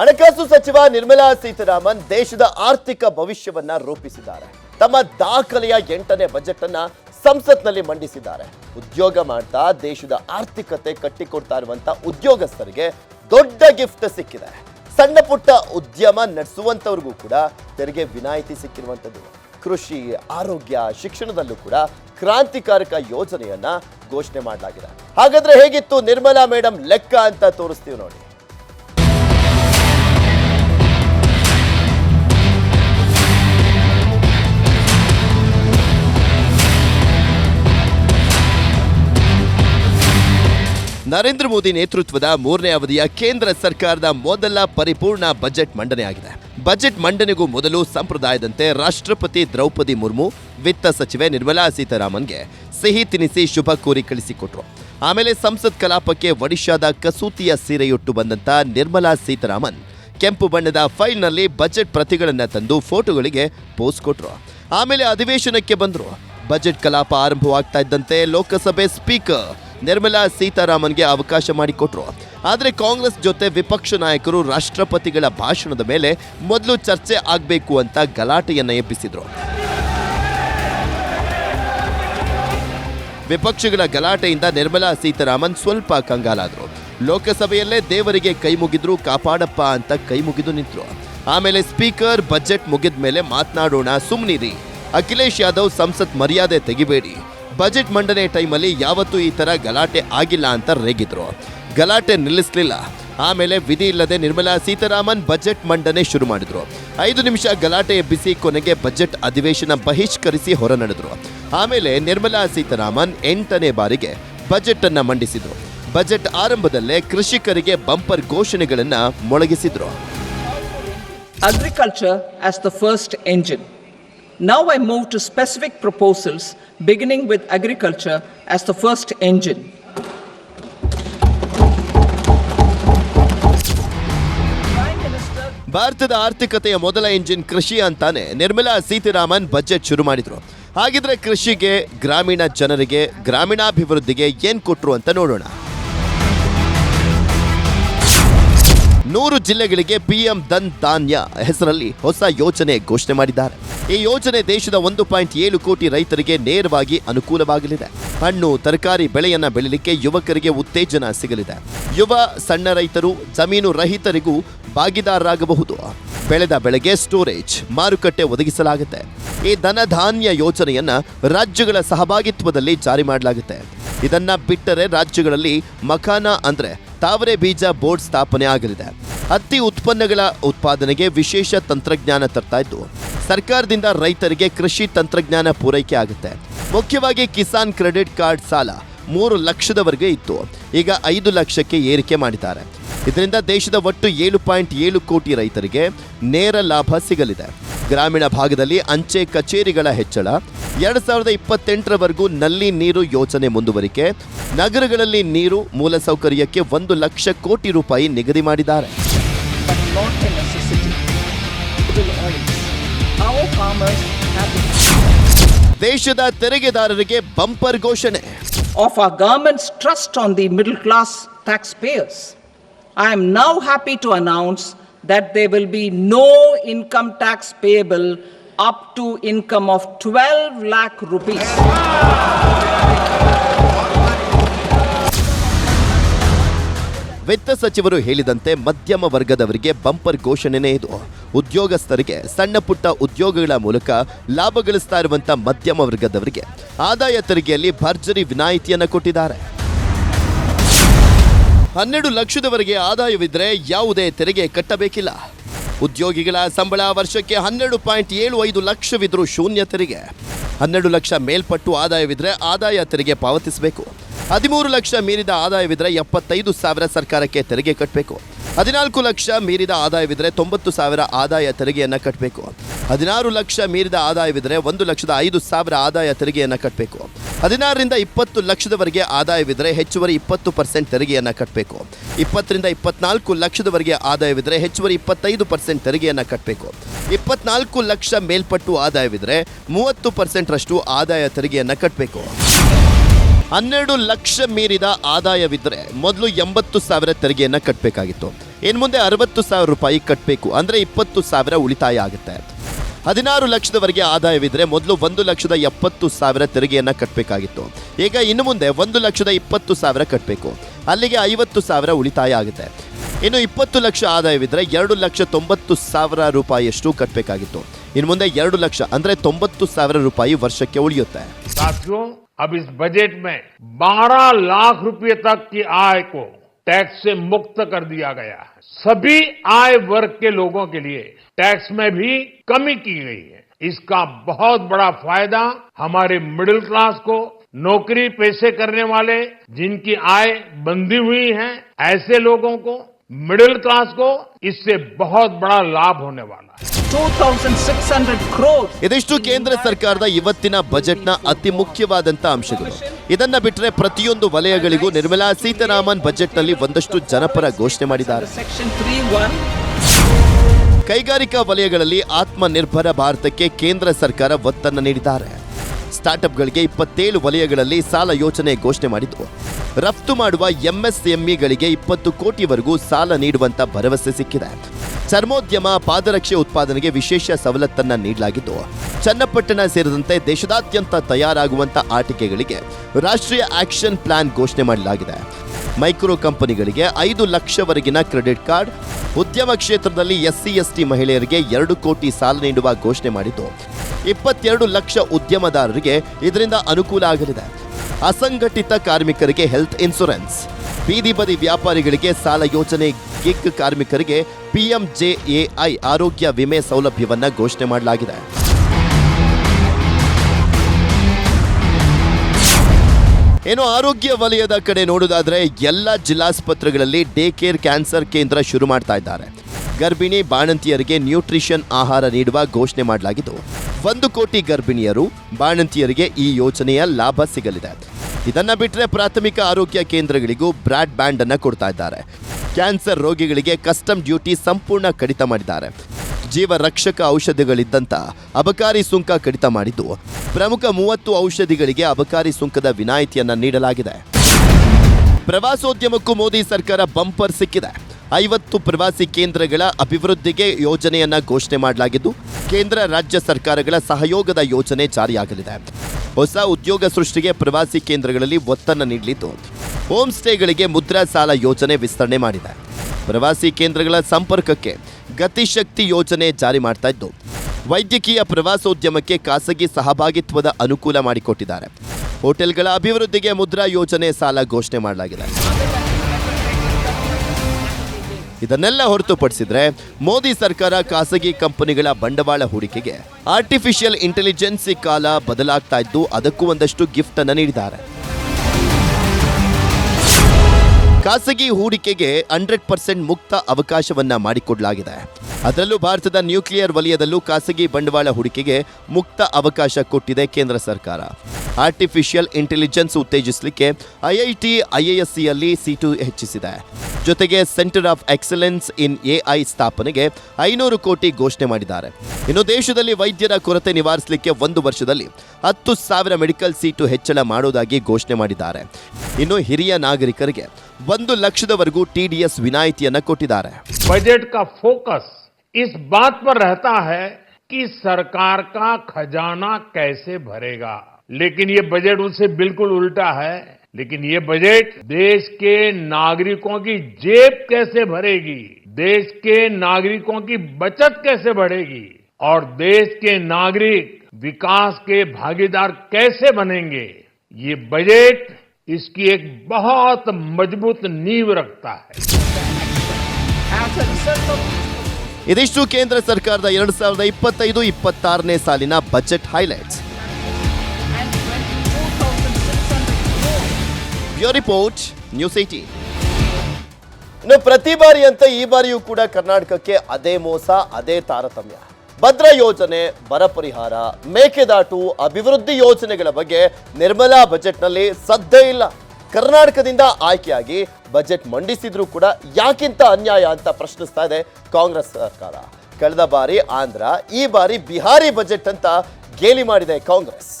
ಹಣಕಾಸು ಸಚಿವ ನಿರ್ಮಲಾ ಸೀತಾರಾಮನ್ ದೇಶದ ಆರ್ಥಿಕ ಭವಿಷ್ಯವನ್ನ ರೂಪಿಸಿದ್ದಾರೆ. ತಮ್ಮ ದಾಖಲೆಯ ಎಂಟನೇ ಬಜೆಟ್ ಅನ್ನ ಸಂಸತ್ನಲ್ಲಿ ಮಂಡಿಸಿದ್ದಾರೆ. ಉದ್ಯೋಗ ಮಾಡ್ತಾ ದೇಶದ ಆರ್ಥಿಕತೆ ಕಟ್ಟಿಕೊಡ್ತಾ ಇರುವಂತ ಉದ್ಯೋಗಸ್ಥರಿಗೆ ದೊಡ್ಡ ಗಿಫ್ಟ್ ಸಿಕ್ಕಿದೆ. ಸಣ್ಣ ಪುಟ್ಟ ಉದ್ಯಮ ನಡೆಸುವಂತವ್ರಿಗೂ ಕೂಡ ತೆರಿಗೆ ವಿನಾಯಿತಿ ಸಿಕ್ಕಿರುವಂಥದ್ದು. ಕೃಷಿ, ಆರೋಗ್ಯ, ಶಿಕ್ಷಣದಲ್ಲೂ ಕೂಡ ಕ್ರಾಂತಿಕಾರಕ ಯೋಜನೆಯನ್ನ ಘೋಷಣೆ ಮಾಡಲಾಗಿದೆ. ಹಾಗಾದ್ರೆ ಹೇಗಿತ್ತು ನಿರ್ಮಲಾ ಮೇಡಮ್ ಲೆಕ್ಕ ಅಂತ ತೋರಿಸ್ತೀವಿ ನೋಡಿ. ನರೇಂದ್ರ ಮೋದಿ ನೇತೃತ್ವದ ಮೂರನೇ ಅವಧಿಯ ಕೇಂದ್ರ ಸರ್ಕಾರದ ಮೊದಲ ಪರಿಪೂರ್ಣ ಬಜೆಟ್ ಮಂಡನೆಯಾಗಿದೆ ಬಜೆಟ್ ಮಂಡನೆಗೂ ಮೊದಲು ಸಂಪ್ರದಾಯದಂತೆ ರಾಷ್ಟ್ರಪತಿ ದ್ರೌಪದಿ ಮುರ್ಮು, ವಿತ್ತ ಸಚಿವೆ ನಿರ್ಮಲಾ ಸೀತಾರಾಮನ್ಗೆ ಸಿಹಿ ತಿನಿಸಿ ಶುಭ ಕೋರಿ ಕಳಿಸಿಕೊಟ್ರು. ಆಮೇಲೆ ಸಂಸತ್ ಕಲಾಪಕ್ಕೆ ಒಡಿಶಾದ ಕಸೂತಿಯ ಸೀರೆಯೊಟ್ಟು ಬಂದಂತ ನಿರ್ಮಲಾ ಸೀತಾರಾಮನ್ ಕೆಂಪು ಬಣ್ಣದ ಫೈಲ್ನಲ್ಲಿ ಬಜೆಟ್ ಪ್ರತಿಗಳನ್ನು ತಂದು ಫೋಟೋಗಳಿಗೆ ಪೋಸ್ ಕೊಟ್ರು. ಆಮೇಲೆ ಅಧಿವೇಶನಕ್ಕೆ ಬಂದರು. ಬಜೆಟ್ ಕಲಾಪ ಆರಂಭವಾಗ್ತಾ ಇದ್ದಂತೆ ಲೋಕಸಭೆ ಸ್ಪೀಕರ್ ನಿರ್ಮಲಾ ಸೀತಾರಾಮನ್ಗೆ ಅವಕಾಶ ಮಾಡಿಕೊಟ್ರು. ಆದರೆ ಕಾಂಗ್ರೆಸ್ ಜೊತೆ ವಿಪಕ್ಷ ನಾಯಕರು ರಾಷ್ಟ್ರಪತಿಗಳ ಭಾಷಣದ ಮೇಲೆ ಮೊದಲು ಚರ್ಚೆ ಆಗಬೇಕು ಅಂತ ಗಲಾಟೆಯನ್ನ ಎಬ್ಬಿಸಿದ್ರು. ವಿಪಕ್ಷಗಳ ಗಲಾಟೆಯಿಂದ ನಿರ್ಮಲಾ ಸೀತಾರಾಮನ್ ಸ್ವಲ್ಪ ಕಂಗಾಲಾದ್ರು. ಲೋಕಸಭೆಯಲ್ಲೇ ದೇವರಿಗೆ ಕೈ ಮುಗಿದ್ರು ಕಾಪಾಡಪ್ಪ ಅಂತ ಕೈ ಮುಗಿದು ನಿಂತರು. ಆಮೇಲೆ ಸ್ಪೀಕರ್ ಬಜೆಟ್ ಮುಗಿದ ಮೇಲೆ ಮಾತನಾಡೋಣ ಸುಮ್ಮನಿರಿ ಅಖಿಲೇಶ್ ಯಾದವ್ ಸಂಸತ್ ಮರ್ಯಾದೆ ತೆಗಿಬೇಡಿ. ಬಜೆಟ್ ಮಂಡನೆ ಟೈಮಲ್ಲಿ ಯಾವತ್ತೂ ಈ ಥರ ಗಲಾಟೆ ಆಗಿಲ್ಲ ಅಂತ ರೇಗಿದ್ರು. ಗಲಾಟೆ ನಿಲ್ಲಿಸಲಿಲ್ಲ. ಆಮೇಲೆ ವಿಧಿ ಇಲ್ಲದೆ ನಿರ್ಮಲಾ ಸೀತಾರಾಮನ್ ಬಜೆಟ್ ಮಂಡನೆ ಶುರು ಮಾಡಿದ್ರು. ಐದು ನಿಮಿಷ ಗಲಾಟೆ ಎಬ್ಬಿಸಿ ಕೊನೆಗೆ ಬಜೆಟ್ ಅಧಿವೇಶನ ಬಹಿಷ್ಕರಿಸಿ ಹೊರ ನಡೆದ್ರು ಆಮೇಲೆ ನಿರ್ಮಲಾ ಸೀತಾರಾಮನ್ ಎಂಟನೇ ಬಾರಿಗೆ ಬಜೆಟ್ ಅನ್ನ ಮಂಡಿಸಿದ್ರು. ಬಜೆಟ್ ಆರಂಭದಲ್ಲೇ ಕೃಷಿಕರಿಗೆ ಬಂಪರ್ ಘೋಷಣೆಗಳನ್ನು ಮೊಳಗಿಸಿದ್ರು. Agriculture as the first engine. Now I move to specific proposals, beginning with agriculture as the first engine. ಭಾರತದ ಆರ್ಥಿಕತೆಯ ಮೊದಲ ಇಂಜಿನ್ ಕೃಷಿ ಅಂತಾನೆ. ನಿರ್ಮಲಾ ಸೀತಾರಾಮನ್ ಬಜೆಟ್ ಶುರು ಮಾಡಿದ್ರು. ಹಾಗಿದ್ರೆ ಕೃಷಿಗೆ ಗ್ರಾಮೀಣ ಜನರಿಗೆ ಗ್ರಾಮೀಣಾಭಿವೃದ್ಧಿಗೆ ಏನ್ ಕೊಟ್ರು ಅಂತ ನೋಡೋಣ. ನೂರು ಜಿಲ್ಲೆಗಳಿಗೆ ಪಿಎಂ ಧನ್ ಧಾನ್ಯ ಹೆಸರಲ್ಲಿ ಹೊಸ ಯೋಜನೆ ಘೋಷಣೆ ಮಾಡಿದ್ದಾರೆ. ಈ ಯೋಜನೆ ದೇಶದ ಒಂದು ಪಾಯಿಂಟ್ ಏಳು ಕೋಟಿ ರೈತರಿಗೆ ನೇರವಾಗಿ ಅನುಕೂಲವಾಗಲಿದೆ. ಹಣ್ಣು, ತರಕಾರಿ ಬೆಳೆಯನ್ನ ಬೆಳಿಲಿಕ್ಕೆ ಯುವಕರಿಗೆ ಉತ್ತೇಜನ ಸಿಗಲಿದೆ. ಯುವ, ಸಣ್ಣ ರೈತರು ಜಮೀನು ರಹಿತರಿಗೂ ಭಾಗಿದಾರರಾಗಬಹುದು. ಬೆಳೆದ ಬೆಳೆಗೆ ಸ್ಟೋರೇಜ್ ಮಾರುಕಟ್ಟೆ ಒದಗಿಸಲಾಗುತ್ತೆ. ಈ ಧನಧಾನ್ಯ ಯೋಜನೆಯನ್ನ ರಾಜ್ಯಗಳ ಸಹಭಾಗಿತ್ವದಲ್ಲಿ ಜಾರಿ ಮಾಡಲಾಗುತ್ತೆ. ಇದನ್ನ ಬಿಟ್ಟರೆ ರಾಜ್ಯಗಳಲ್ಲಿ ಮಖಾನ ಅಂದ್ರೆ ತಾವರೆ ಬೀಜ ಬೋರ್ಡ್ ಸ್ಥಾಪನೆ ಆಗಲಿದೆ. ಹತ್ತಿ ಉತ್ಪನ್ನಗಳ ಉತ್ಪಾದನೆಗೆ ವಿಶೇಷ ತಂತ್ರಜ್ಞಾನ ತರ್ತಾ ಇದ್ದು, ಸರ್ಕಾರದಿಂದ ರೈತರಿಗೆ ಕೃಷಿ ತಂತ್ರಜ್ಞಾನ ಪೂರೈಕೆ ಆಗುತ್ತೆ. ಮುಖ್ಯವಾಗಿ ಕಿಸಾನ್ ಕ್ರೆಡಿಟ್ ಕಾರ್ಡ್ ಸಾಲ ಮೂರು ಲಕ್ಷದವರೆಗೆ ಇತ್ತು. ಈಗ ಐದು ಲಕ್ಷಕ್ಕೆ ಏರಿಕೆ ಮಾಡಿದ್ದಾರೆ. ಇದರಿಂದ ದೇಶದ ಒಟ್ಟು ಏಳು ಪಾಯಿಂಟ್ ಏಳು ಕೋಟಿ ರೈತರಿಗೆ ನೇರ ಲಾಭ ಸಿಗಲಿದೆ. ಗ್ರಾಮೀಣ ಭಾಗದಲ್ಲಿ ಅಂಚೆ ಕಚೇರಿಗಳ ಹೆಚ್ಚಳ. ಎರಡ್ ಸಾವಿರದ ಇಪ್ಪತ್ತೆಂಟರವರೆಗೂ ನಲ್ಲಿ ನೀರು ಯೋಜನೆ ಮುಂದುವರಿಕೆ. ನಗರಗಳಲ್ಲಿ ನೀರು ಮೂಲಸೌಕರ್ಯಕ್ಕೆ ಒಂದು ಲಕ್ಷ ಕೋಟಿ ರೂಪಾಯಿ ನಿಗದಿ ಮಾಡಿದ್ದಾರೆ. ದೇಶದ ತೆರಿಗೆದಾರರಿಗೆ ಬಂಪರ್ ಘೋಷಣೆ. Of our government's trust on the middle class taxpayers. I am now happy to announce that there will be no income tax payable up to income of 12 lakh rupees. ವಿತ್ತ ಸಚಿವರು ಹೇಳಿದಂತೆ ಮಧ್ಯಮ ವರ್ಗದವರಿಗೆ ಬಂಪರ್ ಘೋಷಣೆನೇ ಇದು. ಉದ್ಯೋಗಸ್ಥರಿಗೆ ಸಣ್ಣ ಪುಟ್ಟ ಉದ್ಯೋಗಗಳ ಮೂಲಕ ಲಾಭ ಗಳಿಸ್ತಾ ಇರುವಂತಹ ಮಧ್ಯಮ ವರ್ಗದವರಿಗೆ ಆದಾಯ ತೆರಿಗೆಯಲ್ಲಿ ಭರ್ಜರಿ ವಿನಾಯಿತಿಯನ್ನು ಕೊಟ್ಟಿದ್ದಾರೆ. ಹನ್ನೆರಡು ಲಕ್ಷದವರೆಗೆ ಆದಾಯವಿದ್ರೆ ಯಾವುದೇ ತೆರಿಗೆ ಕಟ್ಟಬೇಕಿಲ್ಲ. ಉದ್ಯೋಗಿಗಳ ಸಂಬಳ ವರ್ಷಕ್ಕೆ ಹನ್ನೆರಡು ಪಾಯಿಂಟ್ ಏಳು ಐದು ಲಕ್ಷವಿದ್ರೂ ಶೂನ್ಯ ತೆರಿಗೆ. ಹನ್ನೆರಡು ಲಕ್ಷ ಮೇಲ್ಪಟ್ಟು ಆದಾಯವಿದ್ರೆ ಆದಾಯ ತೆರಿಗೆ ಪಾವತಿಸಬೇಕು. ಹದಿಮೂರು ಲಕ್ಷ ಮೀರಿದ ಆದಾಯವಿದ್ರೆ ಎಪ್ಪತ್ತೈದು ಸಾವಿರ ಸರ್ಕಾರಕ್ಕೆ ತೆರಿಗೆ ಕಟ್ಟಬೇಕು ಹದಿನಾಲ್ಕು ಲಕ್ಷ ಮೀರಿದ ಆದಾಯವಿದ್ರೆ ತೊಂಬತ್ತು ಸಾವಿರ ಆದಾಯ ತೆರಿಗೆಯನ್ನು ಕಟ್ಟಬೇಕು ಹದಿನಾರು ಲಕ್ಷ ಮೀರಿದ ಆದಾಯವಿದ್ರೆ ಒಂದು ಲಕ್ಷದ ಐದು ಸಾವಿರ ಆದಾಯ ತೆರಿಗೆಯನ್ನು ಕಟ್ಟಬೇಕು ಹದಿನಾರರಿಂದ ಇಪ್ಪತ್ತು ಲಕ್ಷದವರೆಗೆ ಆದಾಯವಿದ್ರೆ ಹೆಚ್ಚುವರಿ ಇಪ್ಪತ್ತು ಪರ್ಸೆಂಟ್ ತೆರಿಗೆಯನ್ನು ಕಟ್ಟಬೇಕು ಇಪ್ಪತ್ತರಿಂದ ಇಪ್ಪತ್ನಾಲ್ಕು ಲಕ್ಷದವರೆಗೆ ಆದಾಯವಿದ್ರೆ ಹೆಚ್ಚುವರಿ ಇಪ್ಪತ್ತೈದು ಪರ್ಸೆಂಟ್ ತೆರಿಗೆಯನ್ನು ಕಟ್ಟಬೇಕು ಇಪ್ಪತ್ನಾಲ್ಕು ಲಕ್ಷ ಮೇಲ್ಪಟ್ಟು ಆದಾಯವಿದ್ರೆ ಮೂವತ್ತು ಪರ್ಸೆಂಟ್ರಷ್ಟು ಆದಾಯ ತೆರಿಗೆಯನ್ನು ಕಟ್ಟಬೇಕು ಹನ್ನೆರಡು ಲಕ್ಷ ಮೀರಿದ ಆದಾಯವಿದ್ದರೆ ಮೊದಲು ಎಂಬತ್ತು ಸಾವಿರ ತೆರಿಗೆಯನ್ನು ಕಟ್ಟಬೇಕಾಗಿತ್ತು ಇನ್ನು ಮುಂದೆ ಅರವತ್ತು ಸಾವಿರ ರೂಪಾಯಿ ಕಟ್ಟಬೇಕು ಅಂದರೆ ಇಪ್ಪತ್ತು ಸಾವಿರ ಉಳಿತಾಯ ಆಗುತ್ತೆ. ಹದಿನಾರು ಲಕ್ಷದವರೆಗೆ ಆದಾಯವಿದ್ದರೆ ಮೊದಲು ಒಂದು ಲಕ್ಷದ ಎಪ್ಪತ್ತು ಸಾವಿರ ತೆರಿಗೆಯನ್ನು ಕಟ್ಟಬೇಕಾಗಿತ್ತು ಈಗ ಇನ್ನು ಮುಂದೆ ಒಂದು ಲಕ್ಷದ ಇಪ್ಪತ್ತು ಸಾವಿರ ಕಟ್ಟಬೇಕು ಅಲ್ಲಿಗೆ ಐವತ್ತು ಸಾವಿರ ಉಳಿತಾಯ ಆಗುತ್ತೆ. ಇನ್ನು ಇಪ್ಪತ್ತು ಲಕ್ಷ ಆದಾಯವಿದ್ದರೆ ಎರಡು ಲಕ್ಷ ತೊಂಬತ್ತು ಸಾವಿರ ರೂಪಾಯಿಯಷ್ಟು ಕಟ್ಟಬೇಕಾಗಿತ್ತು ಇನ್ನು ಮುಂದೆ ಎರಡು ಲಕ್ಷ ಅಂದರೆ ತೊಂಬತ್ತು ಸಾವಿರ ರೂಪಾಯಿ ವರ್ಷಕ್ಕೆ ಉಳಿಯುತ್ತೆ. अब इस बजट में 12 लाख रुपए तक की आय को टैक्स से मुक्त कर दिया गया है। सभी आय वर्ग के लोगों के लिए टैक्स में भी कमी की गई है। इसका बहुत बड़ा फ़ायदा हमारे मिडिल क्लास को, नौकरी पेशे करने वाले जिनकी आय बंधी हुई है, ऐसे लोगों को, मिडिल क्लास को इससे बहुत बड़ा लाभ होने वाला है। 2,600 crores. ಇದಿಷ್ಟು ಕೇಂದ್ರ ಸರ್ಕಾರದ ಇವತ್ತಿನ ಬಜೆಟ್ನ ಅತಿ ಮುಖ್ಯವಾದಂತ ಅಂಶಗಳು. ಇದನ್ನ ಬಿಟ್ಟರೆ ಪ್ರತಿಯೊಂದು ವಲಯಗಳಿಗೂ ನಿರ್ಮಲಾ ಸೀತಾರಾಮನ್ ಬಜೆಟ್ನಲ್ಲಿ ಒಂದಷ್ಟು ಜನಪರ ಘೋಷಣೆ ಮಾಡಿದ್ದಾರೆ. ಕೈಗಾರಿಕಾ ವಲಯಗಳಲ್ಲಿ ಆತ್ಮನಿರ್ಭರ ಭಾರತಕ್ಕೆ ಕೇಂದ್ರ ಸರ್ಕಾರ ಒತ್ತನ್ನು ನೀಡಿದ್ದಾರೆ. ಸ್ಟಾರ್ಟ್ಅಪ್ಗಳಿಗೆ ಇಪ್ಪತ್ತೇಳು ವಲಯಗಳಲ್ಲಿ ಸಾಲ ಯೋಜನೆ ಘೋಷಣೆ ಮಾಡಿತು ರಫ್ತು ಮಾಡುವ ಎಂಎಸ್ಎಂಇಗಳಿಗೆ ಇಪ್ಪತ್ತು ಕೋಟಿವರೆಗೂ ಸಾಲ ನೀಡುವಂತ ಭರವಸೆ ಸಿಕ್ಕಿದೆ. ಚರ್ಮೋದ್ಯಮ ಪಾದರಕ್ಷೆ ಉತ್ಪಾದನೆಗೆ ವಿಶೇಷ ಸವಲತ್ತನ್ನ ನೀಡಲಾಗಿದ್ದು, ಚನ್ನಪಟ್ಟಣ ಸೇರಿದಂತೆ ದೇಶದಾದ್ಯಂತ ತಯಾರಾಗುವಂತ ಆಟಿಕೆಗಳಿಗೆ ರಾಷ್ಟ್ರೀಯ ಆಕ್ಷನ್ ಪ್ಲಾನ್ ಘೋಷಣೆ ಮಾಡಲಾಗಿದೆ. ಮೈಕ್ರೋ ಕಂಪನಿಗಳಿಗೆ ಐದು ಲಕ್ಷವರೆಗಿನ ಕ್ರೆಡಿಟ್ ಕಾರ್ಡ್. ಉದ್ಯಮ ಕ್ಷೇತ್ರದಲ್ಲಿ ಎಸ್ಸಿ, ಎಸ್ಟಿ ಮಹಿಳೆಯರಿಗೆ ಎರಡು ಕೋಟಿ ಸಾಲ ನೀಡುವ ಘೋಷಣೆ ಮಾಡಿತು ಇಪ್ಪತ್ತೆರಡು ಲಕ್ಷ ಉದ್ಯಮದಾರರಿಗೆ ಇದರಿಂದ ಅನುಕೂಲ ಆಗಲಿದೆ. ಅಸಂಘಟಿತ ಕಾರ್ಮಿಕರಿಗೆ ಹೆಲ್ತ್ ಇನ್ಶೂರೆನ್ಸ್ ಬೀದಿ ಬದಿ ವ್ಯಾಪಾರಿಗಳಿಗೆ ಸಾಲ ಯೋಜನೆ ಗಿಗ್ ಕಾರ್ಮಿಕರಿಗೆ ಪಿಎಂಜೆಎಐ ಆರೋಗ್ಯ ವಿಮೆ ಸೌಲಭ್ಯವನ್ನು ಘೋಷಣೆ ಮಾಡಲಾಗಿದೆ. ಏನು ಆರೋಗ್ಯ ವಲಯದ ಕಡೆ ನೋಡೋದಾದ್ರೆ ಎಲ್ಲ ಜಿಲ್ಲಾಸ್ಪತ್ರೆಗಳಲ್ಲಿ ಡೇ ಕೇರ್ ಕ್ಯಾನ್ಸರ್ ಕೇಂದ್ರ ಶುರು ಮಾಡ್ತಾ ಇದ್ದಾರೆ. ಗರ್ಭಿಣಿ ಬಾಣಂತಿಯರಿಗೆ ನ್ಯೂಟ್ರಿಷನ್ ಆಹಾರ ನೀಡುವ ಘೋಷಣೆ ಮಾಡಲಾಗಿದ್ದು, ಒಂದು ಕೋಟಿ ಗರ್ಭಿಣಿಯರು ಬಾಣಂತಿಯರಿಗೆ ಈ ಯೋಜನೆಯ ಲಾಭ ಸಿಗಲಿದೆ. ಇದನ್ನ ಬಿಟ್ಟರೆ ಪ್ರಾಥಮಿಕ ಆರೋಗ್ಯ ಕೇಂದ್ರಗಳಿಗೂ ಬ್ರಾಡ್ ಬ್ಯಾಂಡ್ ಅನ್ನು ಕೊಡ್ತಾ ಇದ್ದಾರೆ. ಕ್ಯಾನ್ಸರ್ ರೋಗಿಗಳಿಗೆ ಕಸ್ಟಮ್ ಡ್ಯೂಟಿ ಸಂಪೂರ್ಣ ಕಡಿತ ಮಾಡಿದ್ದಾರೆ. ಜೀವ ರಕ್ಷಕ ಔಷಧಿಗಳಿದ್ದಂತ ಅಬಕಾರಿ ಸುಂಕ ಕಡಿತ ಮಾಡಿದ್ದು. ಪ್ರಮುಖ ಮೂವತ್ತು ಔಷಧಿಗಳಿಗೆ ಅಬಕಾರಿ ಸುಂಕದ ವಿನಾಯಿತಿಯನ್ನು ನೀಡಲಾಗಿದೆ. ಪ್ರವಾಸೋದ್ಯಮಕ್ಕೂ ಮೋದಿ ಸರ್ಕಾರ ಬಂಪರ್ ಸಿಕ್ಕಿದೆ. ಐವತ್ತು ಪ್ರವಾಸಿ ಕೇಂದ್ರಗಳ ಅಭಿವೃದ್ಧಿಗೆ ಯೋಜನೆಯನ್ನ ಘೋಷಣೆ ಮಾಡಲಾಗಿದ್ದು, ಕೇಂದ್ರ ರಾಜ್ಯ ಸರ್ಕಾರಗಳ ಸಹಯೋಗದ ಯೋಜನೆ ಜಾರಿಯಾಗಲಿದೆ. ಹೊಸ ಉದ್ಯೋಗ ಸೃಷ್ಟಿಗೆ ಪ್ರವಾಸಿ ಕೇಂದ್ರಗಳಲ್ಲಿ ಒತ್ತನ್ನು ನೀಡಲಿದ್ದು ಹೋಮ್ ಸ್ಟೇಗಳಿಗೆ ಮುದ್ರಾ ಸಾಲ ಯೋಜನೆ ವಿಸ್ತರಣೆ ಮಾಡಿದೆ. ಪ್ರವಾಸಿ ಕೇಂದ್ರಗಳ ಸಂಪರ್ಕಕ್ಕೆ ಗತಿಶಕ್ತಿ ಯೋಜನೆ ಜಾರಿ ಮಾಡ್ತಾ ಇದ್ದು, ವೈದ್ಯಕೀಯ ಪ್ರವಾಸೋದ್ಯಮಕ್ಕೆ ಖಾಸಗಿ ಸಹಭಾಗಿತ್ವದ ಅನುಕೂಲ ಮಾಡಿಕೊಟ್ಟಿದ್ದಾರೆ. ಹೋಟೆಲ್ಗಳ ಅಭಿವೃದ್ಧಿಗೆ ಮುದ್ರಾ ಯೋಜನೆ ಸಾಲ ಘೋಷಣೆ ಮಾಡಲಾಗಿದೆ. ಇದನ್ನೆಲ್ಲ ಹೊರತುಪಡಿಸಿದ್ರೆ, ಮೋದಿ ಸರ್ಕಾರ ಖಾಸಗಿ ಕಂಪನಿಗಳ ಬಂಡವಾಳ ಹೂಡಿಕೆಗೆ ಆರ್ಟಿಫಿಷಿಯಲ್ ಇಂಟೆಲಿಜೆನ್ಸಿ ಕಾಲ ಬದಲಾಗ್ತಾ ಇದ್ದು, ಅದಕ್ಕೂ ಒಂದಷ್ಟು ಗಿಫ್ಟ್ ಅನ್ನು ನೀಡಿದ್ದಾರೆ. ಖಾಸಗಿ ಹೂಡಿಕೆಗೆ ಹಂಡ್ರೆಡ್ ಪರ್ಸೆಂಟ್ ಮುಕ್ತ ಅವಕಾಶವನ್ನ ಮಾಡಿಕೊಡಲಾಗಿದೆ. ಅದರಲ್ಲೂ ಭಾರತದ ನ್ಯೂಕ್ಲಿಯರ್ ವಲಯದಲ್ಲೂ ಖಾಸಗಿ ಬಂಡವಾಳ ಹೂಡಿಕೆಗೆ ಮುಕ್ತ ಅವಕಾಶ ಕೊಟ್ಟಿದೆ ಕೇಂದ್ರ ಸರ್ಕಾರ. ಆರ್ಟಿಫಿಷಿಯಲ್ ಇಂಟೆಲಿಜೆನ್ಸ್ ಉತ್ತೇಜಿಸಲಿಕ್ಕೆ ಐಐಟಿ ಐಎಎಸ್ಸಿಯಲ್ಲಿ ಸೀಟು ಹೆಚ್ಚಿಸಿದೆ. ಜೊತೆಗೆ centre of excellence in AI ಸ್ಥಾಪನೆಗೆ ಐನೂರು ಕೋಟಿ ಘೋಷಣೆ ಮಾಡಿದ್ದಾರೆ. ಇನ್ನು ದೇಶದಲ್ಲಿ ವೈದ್ಯರ ಕೊರತೆ ನಿವಾರಿಸಲಿಕ್ಕೆ ಒಂದು ವರ್ಷದಲ್ಲಿ ಹತ್ತು ಸಾವಿರ ಮೆಡಿಕಲ್ ಸೀಟು ಹೆಚ್ಚಳ ಮಾಡೋದಾಗಿ ಘೋಷಣೆ ಮಾಡಿದ್ದಾರೆ ಇನ್ನು ಹಿರಿಯ ನಾಗರಿಕರಿಗೆ ಒಂದು ಲಕ್ಷದವರೆಗೂ ಟಿಡಿಎಸ್ ವಿನಾಯಿತಿಯನ್ನ ಕೊಟ್ಟಿದ್ದಾರೆ बजट का फोकस इस बात पर रहता है कि सरकार का खजाना कैसे भरेगा लेकिन ये बजट उससे बिल्कुल उल्टा है लेकिन ये बजट देश के नागरिकों की जेब कैसे भरेगी देश के नागरिकों की बचत कैसे बढ़ेगी और देश के नागरिक विकास के भागीदार कैसे बनेंगे ये बजट इसकी एक बहुत मजबूत नींव रखता है As a result of ಇದಿಷ್ಟು ಕೇಂದ್ರ ಸರ್ಕಾರದ ಎರಡ್ ಸಾವಿರದ ಇಪ್ಪತ್ತೈದು ಇಪ್ಪತ್ತಾರನೇ ಸಾಲಿನ budget highlights and 22,600 crores. Bureau report news eighty ಇನ್ನು ಪ್ರತಿ ಬಾರಿ ಅಂತ ಈ ಬಾರಿಯೂ ಕೂಡ ಕರ್ನಾಟಕಕ್ಕೆ ಅದೇ ಮೋಸ ಅದೇ ತಾರತಮ್ಯ ಭದ್ರಾ ಯೋಜನೆ, ಬರ ಪರಿಹಾರ, ಮೇಕೆದಾಟು, ಅಭಿವೃದ್ಧಿ ಯೋಜನೆಗಳ ಬಗ್ಗೆ ನಿರ್ಮಲಾ ಬಜೆಟ್ನಲ್ಲಿ ಸದ್ದೇ ಇಲ್ಲ. ಕರ್ನಾಟಕದಿಂದ ಆಯ್ಕೆಯಾಗಿ ಬಜೆಟ್ ಮಂಡಿಸಿದ್ರು ಕೂಡ ಯಾಕಿಂತ ಅನ್ಯಾಯ ಅಂತ ಪ್ರಶ್ನಿಸ್ತಾ ಇದೆ ಕಾಂಗ್ರೆಸ್ ಸರ್ಕಾರ. ಕಳೆದ ಬಾರಿ ಆಂಧ್ರ, ಈ ಬಾರಿ ಬಿಹಾರಿ ಬಜೆಟ್ ಅಂತ ಗೇಲಿ ಮಾಡಿದೆ ಕಾಂಗ್ರೆಸ್.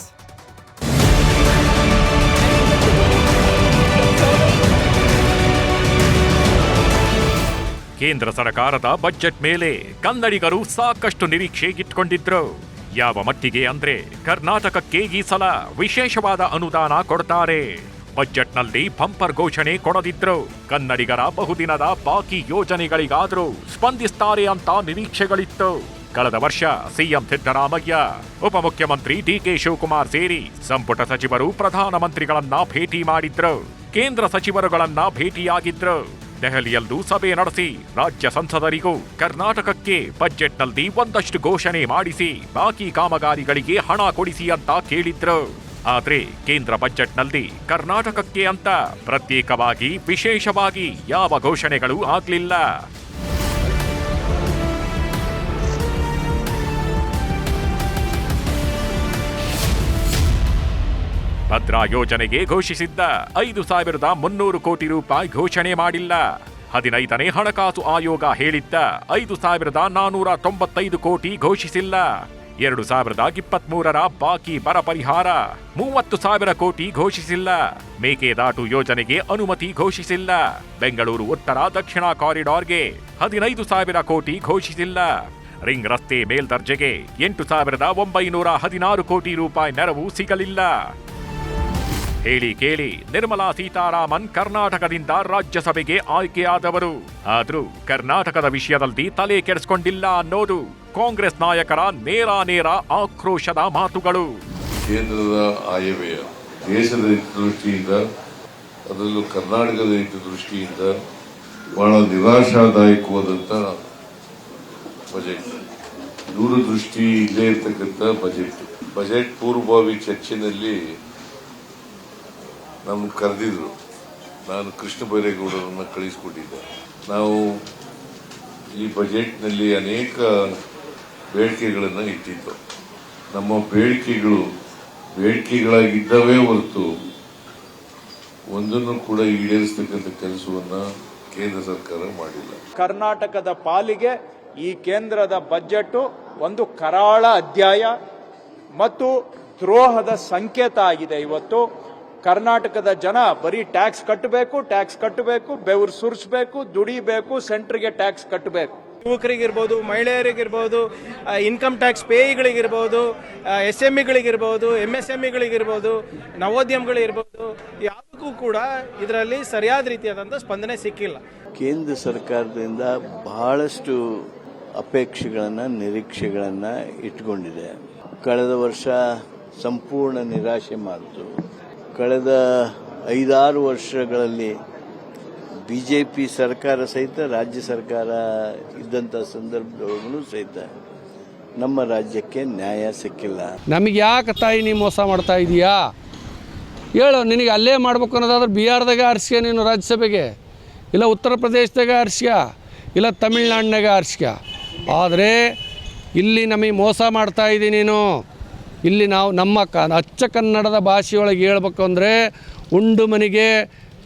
ಕೇಂದ್ರ ಸರಕಾರದ ಬಜೆಟ್ ಮೇಲೆ ಕನ್ನಡಿಗರು ಸಾಕಷ್ಟು ನಿರೀಕ್ಷೆ ಇಟ್ಕೊಂಡಿದ್ರು ಯಾವ ಮಟ್ಟಿಗೆ ಅಂದ್ರೆ ಕರ್ನಾಟಕಕ್ಕೆ ಈ ಸಲ ವಿಶೇಷವಾದ ಅನುದಾನ ಕೊಡ್ತಾರೆ. ಬಜೆಟ್ನಲ್ಲಿ ಬಂಪರ್ ಘೋಷಣೆ ಕೊಡದಿದ್ರು. ಕನ್ನಡಿಗರ ಬಹುದಿನದ ಬಾಕಿ ಯೋಜನೆಗಳಿಗಾದ್ರೂ ಸ್ಪಂದಿಸ್ತಾರೆ ಅಂತ ನಿರೀಕ್ಷೆಗಳಿತ್ತು. ಕಳೆದ ವರ್ಷ ಸಿಎಂ ಸಿದ್ದರಾಮಯ್ಯ, ಉಪಮುಖ್ಯಮಂತ್ರಿ ಡಿಕೆ ಶಿವಕುಮಾರ್ ಸೇರಿ ಸಂಪುಟ ಸಚಿವರು ಪ್ರಧಾನಮಂತ್ರಿಗಳನ್ನ ಭೇಟಿ ಮಾಡಿದ್ರು. ಕೇಂದ್ರ ಸಚಿವರುಗಳನ್ನ ಭೇಟಿಯಾಗಿದ್ರು. ದೆಹಲಿಯಲ್ಲೂ ಸಭೆ ನಡೆಸಿ ರಾಜ್ಯ ಸಂಸದರಿಗೂ ಕರ್ನಾಟಕಕ್ಕೆ ಬಜೆಟ್ನಲ್ಲಿ ಒಂದಷ್ಟು ಘೋಷಣೆ ಮಾಡಿಸಿ ಬಾಕಿ ಕಾಮಗಾರಿಗಳಿಗೆ ಹಣ ಕೊಡಿಸಿ ಅಂತ ಕೇಳಿದ್ರು. ಆದರೆ ಕೇಂದ್ರ ಬಜೆಟ್ನಲ್ಲಿ ಕರ್ನಾಟಕಕ್ಕೆ ಅಂತ ಪ್ರತ್ಯೇಕವಾಗಿ, ವಿಶೇಷವಾಗಿ ಯಾವ ಘೋಷಣೆಗಳು ಆಗ್ಲಿಲ್ಲ. ಭದ್ರಾ ಯೋಜನೆಗೆ ಘೋಷಿಸಿದ್ದ ಐದು ಸಾವಿರದ ಮುನ್ನೂರು ಕೋಟಿ ರೂಪಾಯಿ ಘೋಷಣೆ ಮಾಡಿಲ್ಲ. ಹದಿನೈದನೇ ಹಣಕಾಸು ಆಯೋಗ ಹೇಳಿದ್ದ ಐದು ಸಾವಿರದ ನಾನೂರ ತೊಂಬತ್ತೈದು ಕೋಟಿ ಘೋಷಿಸಿಲ್ಲ. ಎರಡು ಸಾವಿರದ ಇಪ್ಪತ್ಮೂರರ ಬಾಕಿ ಬರ ಪರಿಹಾರ ಮೂವತ್ತು ಸಾವಿರ ಕೋಟಿ ಘೋಷಿಸಿಲ್ಲ. ಮೇಕೆದಾಟು ಯೋಜನೆಗೆ ಅನುಮತಿ ಘೋಷಿಸಿಲ್ಲ. ಬೆಂಗಳೂರು ಉತ್ತರ ದಕ್ಷಿಣ ಕಾರಿಡಾರ್ಗೆ ಹದಿನೈದು ಸಾವಿರ ಕೋಟಿ ಘೋಷಿಸಿಲ್ಲ. ರಿಂಗ್ ರಸ್ತೆ ಮೇಲ್ದರ್ಜೆಗೆ ಎಂಟು ಸಾವಿರದ ಒಂಬೈನೂರ ಹದಿನಾರು ಕೋಟಿ ರೂಪಾಯಿ ನೆರವು ಸಿಗಲಿಲ್ಲ. ಹೇಳಿ ಕೇಳಿ ನಿರ್ಮಲಾ ಸೀತಾರಾಮನ್ ಕರ್ನಾಟಕದಿಂದ ರಾಜ್ಯಸಭೆಗೆ ಆಯ್ಕೆಯಾದವರು. ಆದರೂ ಕರ್ನಾಟಕದ ವಿಷಯದಲ್ಲಿ ತಲೆ ಕೆಡಿಸ್ಕೊಂಡಿಲ್ಲ ಅನ್ನೋದು ಕಾಂಗ್ರೆಸ್ ನಾಯಕರ ನೇರ ನೇರ ಆಕ್ರೋಶದ ಮಾತುಗಳು. ಕೇಂದ್ರದ ಆಯವ್ಯಯ, ದೇಶದ ಹಿತದೃಷ್ಟಿಯಿಂದ, ಅದರಲ್ಲೂ ಕರ್ನಾಟಕದ ಹಿತದೃಷ್ಟಿಯಿಂದ ಬಹಳ ನಿರಾಶಾದಾಯಕವಾದಂಥ ಬಜೆಟ್. ದೂರದೃಷ್ಟಿ ಇಲ್ಲೇ ಇರ್ತಕ್ಕಂಥ ಬಜೆಟ್. ಬಜೆಟ್ ಪೂರ್ವಭಾವಿ ಚರ್ಚೆನಲ್ಲಿ ನಮ್ಗೆ ಕರೆದಿದ್ರು. ನಾನು ಕೃಷ್ಣ ಬೈರೇಗೌಡರನ್ನು ಕಳಿಸಿಕೊಟ್ಟಿದ್ದೆ. ನಾವು ಈ ಬಜೆಟ್ನಲ್ಲಿ ಅನೇಕ ಬೇಡಿಕೆಗಳನ್ನು ಇಟ್ಟಿದ್ದು. ನಮ್ಮ ಬೇಡಿಕೆಗಳು ಬೇಡಿಕೆಗಳಾಗಿದ್ದವೇ ಹೊರತು ಒಂದನ್ನು ಕೂಡ ಈಡೇರಿಸತಕ್ಕಂಥ ಕೆಲಸವನ್ನ ಕೇಂದ್ರ ಸರ್ಕಾರ ಮಾಡಿಲ್ಲ. ಕರ್ನಾಟಕದ ಪಾಲಿಗೆ ಈ ಕೇಂದ್ರದ ಬಜೆಟ್ ಒಂದು ಕರಾಳ ಅಧ್ಯಾಯ ಮತ್ತು ದ್ರೋಹದ ಸಂಕೇತ ಆಗಿದೆ ಇವತ್ತು. ಕರ್ನಾಟಕದ ಜನ ಬರೀ ಟ್ಯಾಕ್ಸ್ ಕಟ್ಟಬೇಕು ಟ್ಯಾಕ್ಸ್ ಕಟ್ಟಬೇಕು ಬೆವರು ಸುರಿಸಬೇಕು ದುಡಿಬೇಕು ಸೆಂಟ್ರಿಗೆ ಟ್ಯಾಕ್ಸ್ ಕಟ್ಟಬೇಕು. ಯುವಕರಿಗಿರ್ಬೋದು ಮಹಿಳೆಯರಿಗಿರ್ಬೋದು ಇನ್ಕಮ್ ಟ್ಯಾಕ್ಸ್ ಪೇಯಿಗಳಿಗಿರ್ಬೋದು ಎಸ್ ಎಂ ಇಗಳಿಗಿರ್ಬೋದು ಎಂ ಎಸ್ ಎಂ ಇಗಳಿಗಿರ್ಬೋದು ನವೋದ್ಯಮಗಳಿರ್ಬೋದು ಯಾವುದಕ್ಕೂ ಕೂಡ ಇದರಲ್ಲಿ ಸರಿಯಾದ ರೀತಿಯಾದಂಥ ಸ್ಪಂದನೆ ಸಿಕ್ಕಿಲ್ಲ. ಕೇಂದ್ರ ಸರ್ಕಾರದಿಂದ ಬಹಳಷ್ಟು ಅಪೇಕ್ಷೆಗಳನ್ನು ನಿರೀಕ್ಷೆಗಳನ್ನು ಇಟ್ಕೊಂಡಿದೆ. ಕಳೆದ ವರ್ಷ ಸಂಪೂರ್ಣ ನಿರಾಶೆ ಮಾಡಿತು ಕಳೆದ ಐದಾರು ವರ್ಷಗಳಲ್ಲಿ ಬಿ ಜೆ ಪಿ ಸರ್ಕಾರ ಸಹಿತ ರಾಜ್ಯ ಸರ್ಕಾರ ಇದ್ದಂಥ ಸಂದರ್ಭದೊಳಗೂ ಸಹಿತ ನಮ್ಮ ರಾಜ್ಯಕ್ಕೆ ನ್ಯಾಯ ಸಿಕ್ಕಿಲ್ಲ. ನಮಗೆ ಯಾಕೆ ತಾಯಿ ನೀ ಮೋಸ ಮಾಡ್ತಾ ಇದೀಯಾ? ಹೇಳು, ನಿನಗೆ ಅಲ್ಲೇ ಮಾಡ್ಬೇಕು ಅನ್ನೋದಾದ್ರೆ ಬಿಹಾರದಾಗ ಆರಿಸ್ಯ ನೀನು ರಾಜ್ಯಸಭೆಗೆ? ಇಲ್ಲ ಉತ್ತರ ಪ್ರದೇಶದಾಗ ಆರಿಸ್ಯ? ಇಲ್ಲ ತಮಿಳ್ನಾಡಿನಾಗ ಆರಿಸ್ಯ? ಆದರೆ ಇಲ್ಲಿ ನಮಗೆ ಮೋಸ ಮಾಡ್ತಾ ಇದ್ದೀನಿ ನೀನು. ಇಲ್ಲಿ ನಾವು ನಮ್ಮ ಕ ಅಚ್ಚ ಕನ್ನಡದ ಭಾಷೆಯೊಳಗೆ ಹೇಳ್ಬೇಕು ಅಂದರೆ ಉಂಡು ಮನೆಗೆ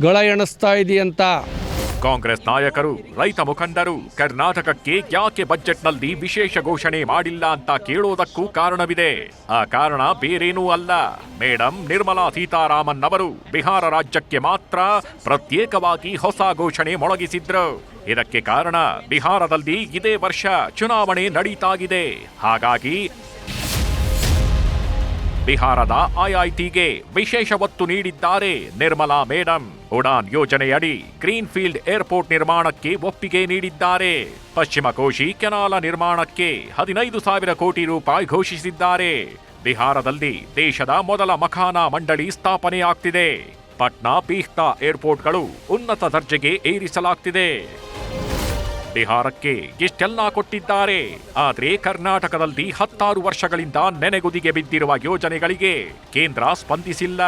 ಗಳ ಎಣಿಸ್ತಾ ಇದೆಯಂತ ಕಾಂಗ್ರೆಸ್ ನಾಯಕರು, ರೈತ ಮುಖಂಡರು ಕರ್ನಾಟಕಕ್ಕೆ ಯಾಕೆ ಬಜೆಟ್ನಲ್ಲಿ ವಿಶೇಷ ಘೋಷಣೆ ಮಾಡಿಲ್ಲ ಅಂತ ಕೇಳೋದಕ್ಕೂ ಕಾರಣವಿದೆ. ಆ ಕಾರಣ ಬೇರೇನೂ ಅಲ್ಲ. ಮೇಡಂ ನಿರ್ಮಲಾ ಸೀತಾರಾಮನ್ ಅವರು ಬಿಹಾರ ರಾಜ್ಯಕ್ಕೆ ಮಾತ್ರ ಪ್ರತ್ಯೇಕವಾಗಿ ಹೊಸ ಘೋಷಣೆ ಮೊಳಗಿಸಿದ್ರು. ಇದಕ್ಕೆ ಕಾರಣ ಬಿಹಾರದಲ್ಲಿ ಇದೇ ವರ್ಷ ಚುನಾವಣೆ ನಡೀತಾಗಿದೆ. ಹಾಗಾಗಿ ಬಿಹಾರದ ಐಐಟಿಗೆ ವಿಶೇಷ ಒತ್ತು ನೀಡಿದ್ದಾರೆ ನಿರ್ಮಲಾ ಮೇಡಂ. ಉಡಾನ್ ಯೋಜನೆಯಡಿ ಗ್ರೀನ್ ಫೀಲ್ಡ್ ಏರ್ಪೋರ್ಟ್ ನಿರ್ಮಾಣಕ್ಕೆ ಒಪ್ಪಿಗೆ ನೀಡಿದ್ದಾರೆ. ಪಶ್ಚಿಮ ಕೋಶಿ ಕೆನಾಲ ನಿರ್ಮಾಣಕ್ಕೆ ಹದಿನೈದು ಸಾವಿರ ಕೋಟಿ ರೂಪಾಯಿ ಘೋಷಿಸಿದ್ದಾರೆ. ಬಿಹಾರದಲ್ಲಿ ದೇಶದ ಮೊದಲ ಮಖಾನ ಮಂಡಳಿ ಸ್ಥಾಪನೆಯಾಗ್ತಿದೆ. ಪಟ್ನಾ ಪೀಹ್ತಾ ಏರ್ಪೋರ್ಟ್ಗಳು ಉನ್ನತ ದರ್ಜೆಗೆ ಏರಿಸಲಾಗ್ತಿದೆ. ಬಿಹಾರಕ್ಕೆ ಇಷ್ಟೆಲ್ಲ ಕೊಟ್ಟಿದ್ದಾರೆ. ಆದರೆ ಕರ್ನಾಟಕದಲ್ಲಿ ಹತ್ತಾರು ವರ್ಷಗಳಿಂದ ನೆನೆಗುದಿಗೆ ಬಿದ್ದಿರುವ ಯೋಜನೆಗಳಿಗೆ ಕೇಂದ್ರ ಸ್ಪಂದಿಸಿಲ್ಲ.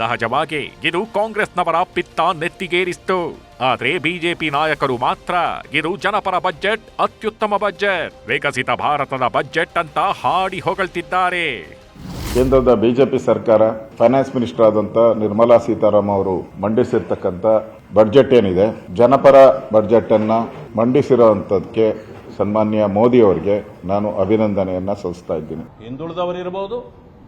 ಸಹಜವಾಗಿ ಇದು ಕಾಂಗ್ರೆಸ್ನವರ ಪಿತ್ತ ನೆತ್ತಿಗೇರಿಸ್ತು. ಆದ್ರೆ ಬಿಜೆಪಿ ನಾಯಕರು ಮಾತ್ರ ಇದು ಜನಪರ ಬಜೆಟ್, ಅತ್ಯುತ್ತಮ ಬಜೆಟ್, ವಿಕಸಿತ ಭಾರತದ ಬಜೆಟ್ ಅಂತ ಹಾಡಿ ಹೊಗಳ್ತಿದ್ದಾರೆ. ಕೇಂದ್ರದ ಬಿಜೆಪಿ ಸರ್ಕಾರ, ಫೈನಾನ್ಸ್ ಮಿನಿಸ್ಟರ್ ಆದಂತ ನಿರ್ಮಲಾ ಸೀತಾರಾಮ್ ಅವರು ಮಂಡಿಸಿರ್ತಕ್ಕಂಥ ಬಡ್ಜೆಟ್ ಏನಿದೆ? ಜನಪರ ಬಡ್ಜೆಟ್ ಅನ್ನ ಮಂಡಿಸಿರುವಂತದಕ್ಕೆ ಸನ್ಮಾನ್ಯ ಮೋದಿ ಅವರಿಗೆ ನಾನು ಅಭಿನಂದನೆಯನ್ನು ಸಲ್ಲಿಸ್ತಾ ಇದ್ದೀನಿ. ಹಿಂದುಳಿದವರಿರ್ಬೋದು,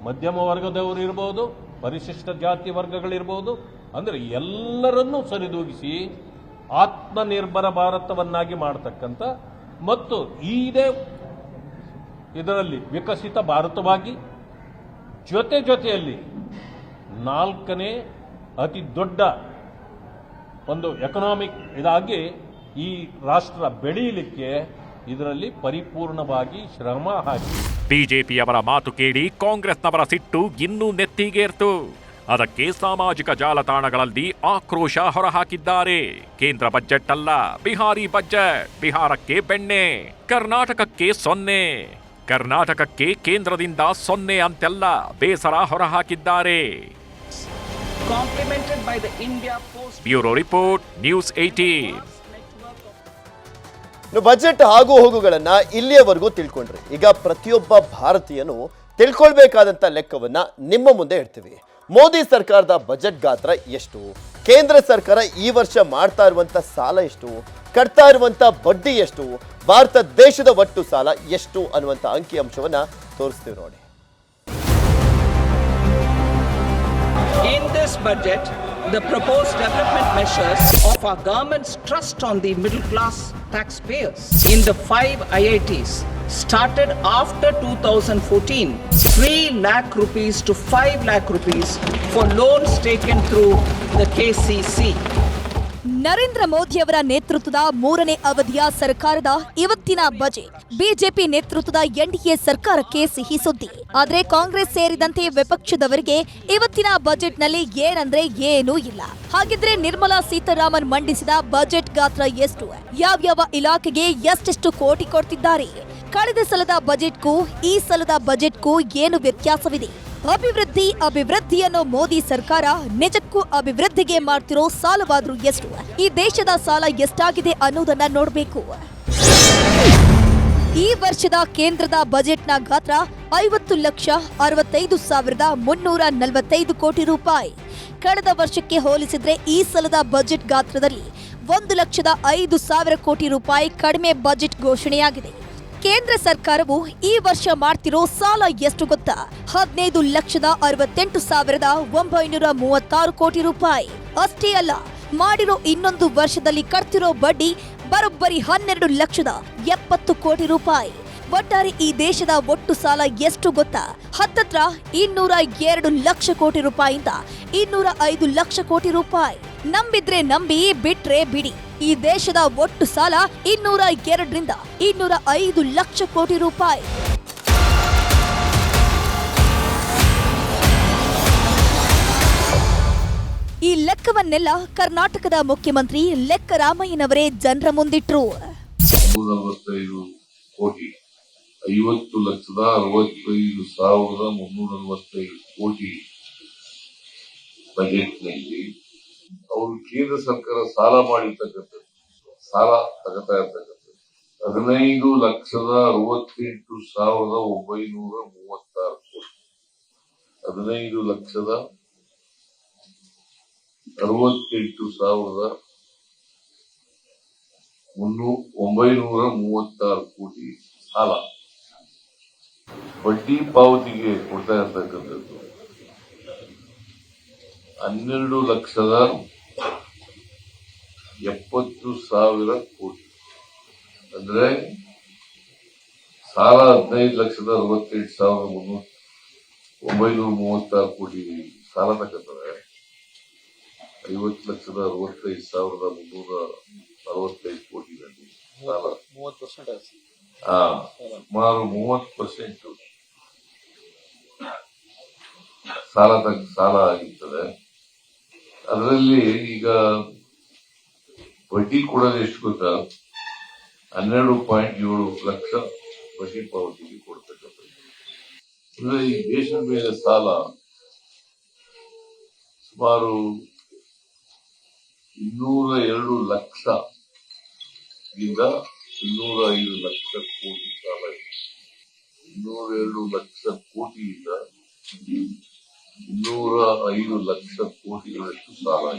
ಮಧ್ಯಮ ವರ್ಗದವರು ಇರ್ಬೋದು ಪರಿಶಿಷ್ಟ ಜಾತಿ ವರ್ಗಗಳಿರ್ಬೋದು, ಅಂದರೆ ಎಲ್ಲರನ್ನೂ ಸರಿದೂಗಿಸಿ ಆತ್ಮನಿರ್ಭರ ಭಾರತವನ್ನಾಗಿ ಮಾಡತಕ್ಕಂಥ ಮತ್ತು ಇದೇ ಇದರಲ್ಲಿ ವಿಕಸಿತ ಭಾರತವಾಗಿ ಜೊತೆ ಜೊತೆಯಲ್ಲಿ ನಾಲ್ಕನೇ ಅತಿ ದೊಡ್ಡ ಒಂದು ಎಕನಾಮಿಕ್ ಇದಾಗಿ ಈ ರಾಷ್ಟ್ರ ಬೆಳೆಯಲಿಕ್ಕೆ ಇದರಲ್ಲಿ ಪರಿಪೂರ್ಣವಾಗಿ ಶ್ರಮ ಹಾಕಿ. ಬಿಜೆಪಿಯವರ ಮಾತು ಕೇಳಿ ಕಾಂಗ್ರೆಸ್ನವರ ಸಿಟ್ಟು ಇನ್ನೂ ನೆತ್ತಿಗೇರ್ತು. ಅದಕ್ಕೆ ಸಾಮಾಜಿಕ ಜಾಲತಾಣಗಳಲ್ಲಿ ಆಕ್ರೋಶ ಹೊರಹಾಕಿದ್ದಾರೆ. ಕೇಂದ್ರ ಬಜೆಟ್ ಅಲ್ಲ ಬಿಹಾರಿ ಬಜೆಟ್. ಬಿಹಾರಕ್ಕೆ ಬೆಣ್ಣೆ ಕರ್ನಾಟಕಕ್ಕೆ ಸೊನ್ನೆ. ಕರ್ನಾಟಕಕ್ಕೆ ಕೇಂದ್ರದಿಂದ ಸೊನ್ನೆ ಅಂತೆಲ್ಲ ಬೇಸರ ಹೊರಹಾಕಿದ್ದಾರೆ. Bureau report News eighteen budget ಆಗು ಹೋಗುಗಳನ್ನ ಇಲ್ಲಿಯವರೆಗೂ ತಿಳ್ಕೊಂಡ್ರಿ. ಈಗ ಪ್ರತಿಯೊಬ್ಬ ಭಾರತೀಯನು ತಿಳ್ಕೊಳ್ಬೇಕಾದಂತ ಲೆಕ್ಕವನ್ನ ನಿಮ್ಮ ಮುಂದೆ ಇಡ್ತೀವಿ. ಮೋದಿ ಸರ್ಕಾರದ ಬಜೆಟ್ ಗಾತ್ರ ಎಷ್ಟು? ಕೇಂದ್ರ ಸರ್ಕಾರ ಈ ವರ್ಷ ಮಾಡ್ತಾ ಇರುವಂತ ಸಾಲ ಎಷ್ಟು? ಕಟ್ತಾ ಇರುವಂತ ಬಡ್ಡಿ ಎಷ್ಟು? ಭಾರತ ದೇಶದ ಒಟ್ಟು ಸಾಲ ಎಷ್ಟು ಅನ್ನುವಂಥ ಅಂಕಿಅಂಶವನ್ನ ತೋರಿಸ್ತೀವಿ ನೋಡಿ. In this budget, the proposed development measures of our government's trust on the middle class taxpayers in the five IITs started after 2014, 3 lakh rupees to 5 lakh rupees for loans taken through the KCC. Narendra ಮೋದಿಯವರ ನೇತೃತ್ವದ ಮೂರನೇ ಅವಧಿಯ ಸರ್ಕಾರದ ಇವತ್ತಿನ budget. BJP ನೇತೃತ್ವದ NDA ಸರ್ಕಾರಕ್ಕೆ ಸಿಹಿ ಸುದ್ದಿ. ಆದರೆ ಕಾಂಗ್ರೆಸ್ ಸೇರಿದಂತೆ ವಿಪಕ್ಷದವರಿಗೆ ಇವತ್ತಿನ ಬಜೆಟ್ನಲ್ಲಿ ಏನಂದ್ರೆ ಏನೂ ಇಲ್ಲ. ಹಾಗಿದ್ರೆ ನಿರ್ಮಲಾ ಸೀತಾರಾಮನ್ ಮಂಡಿಸಿದ ಬಜೆಟ್ ಗಾತ್ರ ಎಷ್ಟು? ಯಾವ್ಯಾವ ಇಲಾಖೆಗೆ ಎಷ್ಟೆಷ್ಟು ಕೋಟಿ ಕೊಡ್ತಿದ್ದಾರೆ? ಕಳೆದ ಸಲದ ಬಜೆಟ್ಗೂ ಈ ಸಲದ ಬಜೆಟ್ಗೂ ಏನು ವ್ಯತ್ಯಾಸವಿದೆ? ಅಭಿವೃದ್ಧಿ ಅಭಿವೃದ್ಧಿಯನ್ನು ಮೋದಿ ಸರ್ಕಾರ ನಿಜಕ್ಕೂ ಅಭಿವೃದ್ಧಿಗೆ ಮಾಡ್ತಿರೋ ಸಾಲವಾದ್ರೂ ಎಷ್ಟು? ಈ ದೇಶದ ಸಾಲ ಎಷ್ಟಾಗಿದೆ ಅನ್ನೋದನ್ನ ನೋಡಬೇಕು. ಈ ವರ್ಷದ ಕೇಂದ್ರದ ಬಜೆಟ್ನ ಗಾತ್ರ ಐವತ್ತು ಲಕ್ಷ ಅರವತ್ತೈದು ಸಾವಿರದ ಮುನ್ನೂರ ನಲವತ್ತೈದು ಕೋಟಿ ರೂಪಾಯಿ. ಕಳೆದ ವರ್ಷಕ್ಕೆ ಹೋಲಿಸಿದ್ರೆ ಈ ಸಲದ ಬಜೆಟ್ ಗಾತ್ರದಲ್ಲಿ ಒಂದು ಲಕ್ಷದ ಐದು ಸಾವಿರ ಕೋಟಿ ರೂಪಾಯಿ ಕಡಿಮೆ ಬಜೆಟ್ ಘೋಷಣೆಯಾಗಿದೆ. ಕೇಂದ್ರ ಸರ್ಕಾರವು ಈ ವರ್ಷ ಮಾಡ್ತಿರೋ ಸಾಲ ಎಷ್ಟು ಗೊತ್ತಾ? ಹದಿನೈದು ಲಕ್ಷದ ಅರವತ್ತೆಂಟು ಸಾವಿರದ ಒಂಬೈನೂರ ಮೂವತ್ತಾರು ಕೋಟಿ ರೂಪಾಯಿ. ಅಷ್ಟೇ ಅಲ್ಲ, ಮಾಡಿರೋ ಇನ್ನೊಂದು ವರ್ಷದಲ್ಲಿ ಕಟ್ತಿರೋ ಬಡ್ಡಿ ಬರೋಬ್ಬರಿ ಹನ್ನೆರಡು ಲಕ್ಷದ ಎಪ್ಪತ್ತು ಕೋಟಿ ರೂಪಾಯಿ. ಒಟ್ಟಾರೆ ಈ ದೇಶದ ಒಟ್ಟು ಸಾಲ ಎಷ್ಟು ಗೊತ್ತಾ? ಹತ್ತತ್ರ ಇನ್ನೂರ ಎರಡು ಲಕ್ಷ ಕೋಟಿ ರೂಪಾಯಿಯಿಂದ ಇನ್ನೂರ ಐದು ಲಕ್ಷ ಕೋಟಿ ರೂಪಾಯಿ. ನಂಬಿದ್ರೆ ನಂಬಿ, ಬಿಟ್ರೆ ಬಿಡಿ. ಈ ದೇಶದ ಒಟ್ಟು ಸಾಲ ಇನ್ನೂರ ಎರಡರಿಂದ ಇನ್ನೂರ ಐದು ಲಕ್ಷ ಕೋಟಿ ರೂಪಾಯಿ. ಈ ಲೆಕ್ಕವನ್ನೆಲ್ಲ ಕರ್ನಾಟಕದ ಮುಖ್ಯಮಂತ್ರಿ ಲೆಕ್ಕ ರಾಮಯ್ಯನವರೇ ಜನರ ಮುಂದಿಟ್ರು. ಕೋಟಿ, ಐವತ್ತು ಲಕ್ಷದ ಅರವತ್ತೈದು ಸಾವಿರದ ಮುನ್ನೂರ ಕೋಟಿ ಬಜೆಟ್ನಲ್ಲಿ ಅವರು ಕೇಂದ್ರ ಸರ್ಕಾರ ಸಾಲ ಮಾಡಿರ್ತಕ್ಕಂಥದ್ದು, ಸಾಲ ತಗತಾ ಇರ್ತಕ್ಕಂಥದ್ದು. ಹದಿನೈದು ಲಕ್ಷದ ಅರವತ್ತೆಂಟು ಸಾವಿರದ ಒಂಬೈನೂರ ಮೂವತ್ತಾರು ಕೋಟಿ. ಹದಿನೈದು ಲಕ್ಷದ ಅರವತ್ತೆಂಟು ಸಾವಿರದ ಒಂಬೈನೂರ ಮೂವತ್ತಾರು ಕೋಟಿ ಸಾಲ. ಬಡ್ಡಿ ಪಾವತಿಗೆ ಕೊಡ್ತಾ ಇರ್ತಕ್ಕಂಥದ್ದು ಹನ್ನೆರಡು ಲಕ್ಷದ ಎಪ್ಪತ್ತು ಸಾವಿರ ಕೋಟಿ. ಅಂದ್ರೆ ಸಾಲ ಹದಿನೈದು ಲಕ್ಷದ ಅರವತ್ತೆಂಟು ಸಾವಿರದ ಮುನ್ನೂರ ಒಂಬೈನೂರ ಮೂವತ್ತಾರು ಕೋಟಿ ಸಾಲ ತಗೊಂಡ್ರೆ ಐವತ್ತು ಲಕ್ಷದ ಅರವತ್ತೈದು ಸಾವಿರದ ಮುನ್ನೂರ ಅರವತ್ತೈದು ಕೋಟಿ ಸಾಲ. ಹಾ ಸುಮಾರು ಮೂವತ್ತು ಪರ್ಸೆಂಟ್ ಸಾಲ ಸಾಲ ಆಗಿರ್ತದೆ. ಅದರಲ್ಲಿ ಈಗ ಬಡ್ಡಿ ಕೊಡೋದು ಎಷ್ಟು ಗೊತ್ತಾ? ಹನ್ನೆರಡು ಪಾಯಿಂಟ್ ಏಳು ಲಕ್ಷ ಬಡ್ಡಿ ಪಾವತಿಗೆ ಕೊಡ್ತಕ್ಕಂಥದ್ದು ಈ ದೇಶದ ಮೇಲೆ ಸಾಲ ಸುಮಾರು ಇನ್ನೂರ ಎರಡು ಲಕ್ಷ ಇಂದ ಇನ್ನೂರ ಐದು ಲಕ್ಷ ಕೋಟಿ ಸಾಲ ಇದೆ. ಇನ್ನೂರ ಎರಡು ಲಕ್ಷ ಕೋಟಿಯಿಂದ ಇನ್ನೂರ ಐದು ಲಕ್ಷ ಕೋಟಿಗಳಷ್ಟು ಸಾಲ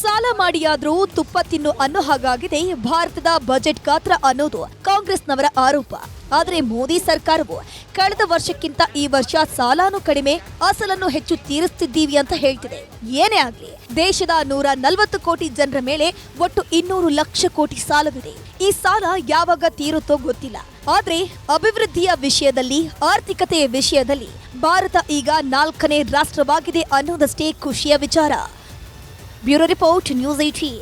ಸಾಲ ಮಾಡಿಯಾದ್ರೂ ತುಪ್ಪ ತಿನ್ನು ಅನ್ನೋ ಹಾಗಾಗಿದೆ ಭಾರತದ ಬಜೆಟ್ ಗಾತ್ರ ಅನ್ನೋದು ಕಾಂಗ್ರೆಸ್ನವರ ಆರೋಪ. ಆದರೆ ಮೋದಿ ಸರ್ಕಾರವು ಕಳೆದ ವರ್ಷಕ್ಕಿಂತ ಈ ವರ್ಷ ಸಾಲಾನು ಕಡಿಮೆ, ಅಸಲನ್ನು ಹೆಚ್ಚು ತೀರಿಸ್ತಿದ್ದೀವಿ ಅಂತ ಹೇಳ್ತಿದೆ. ಏನೇ ಆಗ್ಲಿ, ದೇಶದ ನೂರ ನಲವತ್ತು ಕೋಟಿ ಜನರ ಮೇಲೆ ಒಟ್ಟು ಇನ್ನೂರು ಲಕ್ಷ ಕೋಟಿ ಸಾಲವಿದೆ. ಈ ಸಾಲ ಯಾವಾಗ ತೀರುತ್ತೋ ಗೊತ್ತಿಲ್ಲ. ಆದರೆ ಅಭಿವೃದ್ಧಿಯ ವಿಷಯದಲ್ಲಿ, ಆರ್ಥಿಕತೆಯ ವಿಷಯದಲ್ಲಿ ಭಾರತ ಈಗ ನಾಲ್ಕನೇ ರಾಷ್ಟ್ರವಾಗಿದೆ ಅನ್ನೋದಷ್ಟೇ ಖುಷಿಯ ವಿಚಾರ. Bureau report News eighteen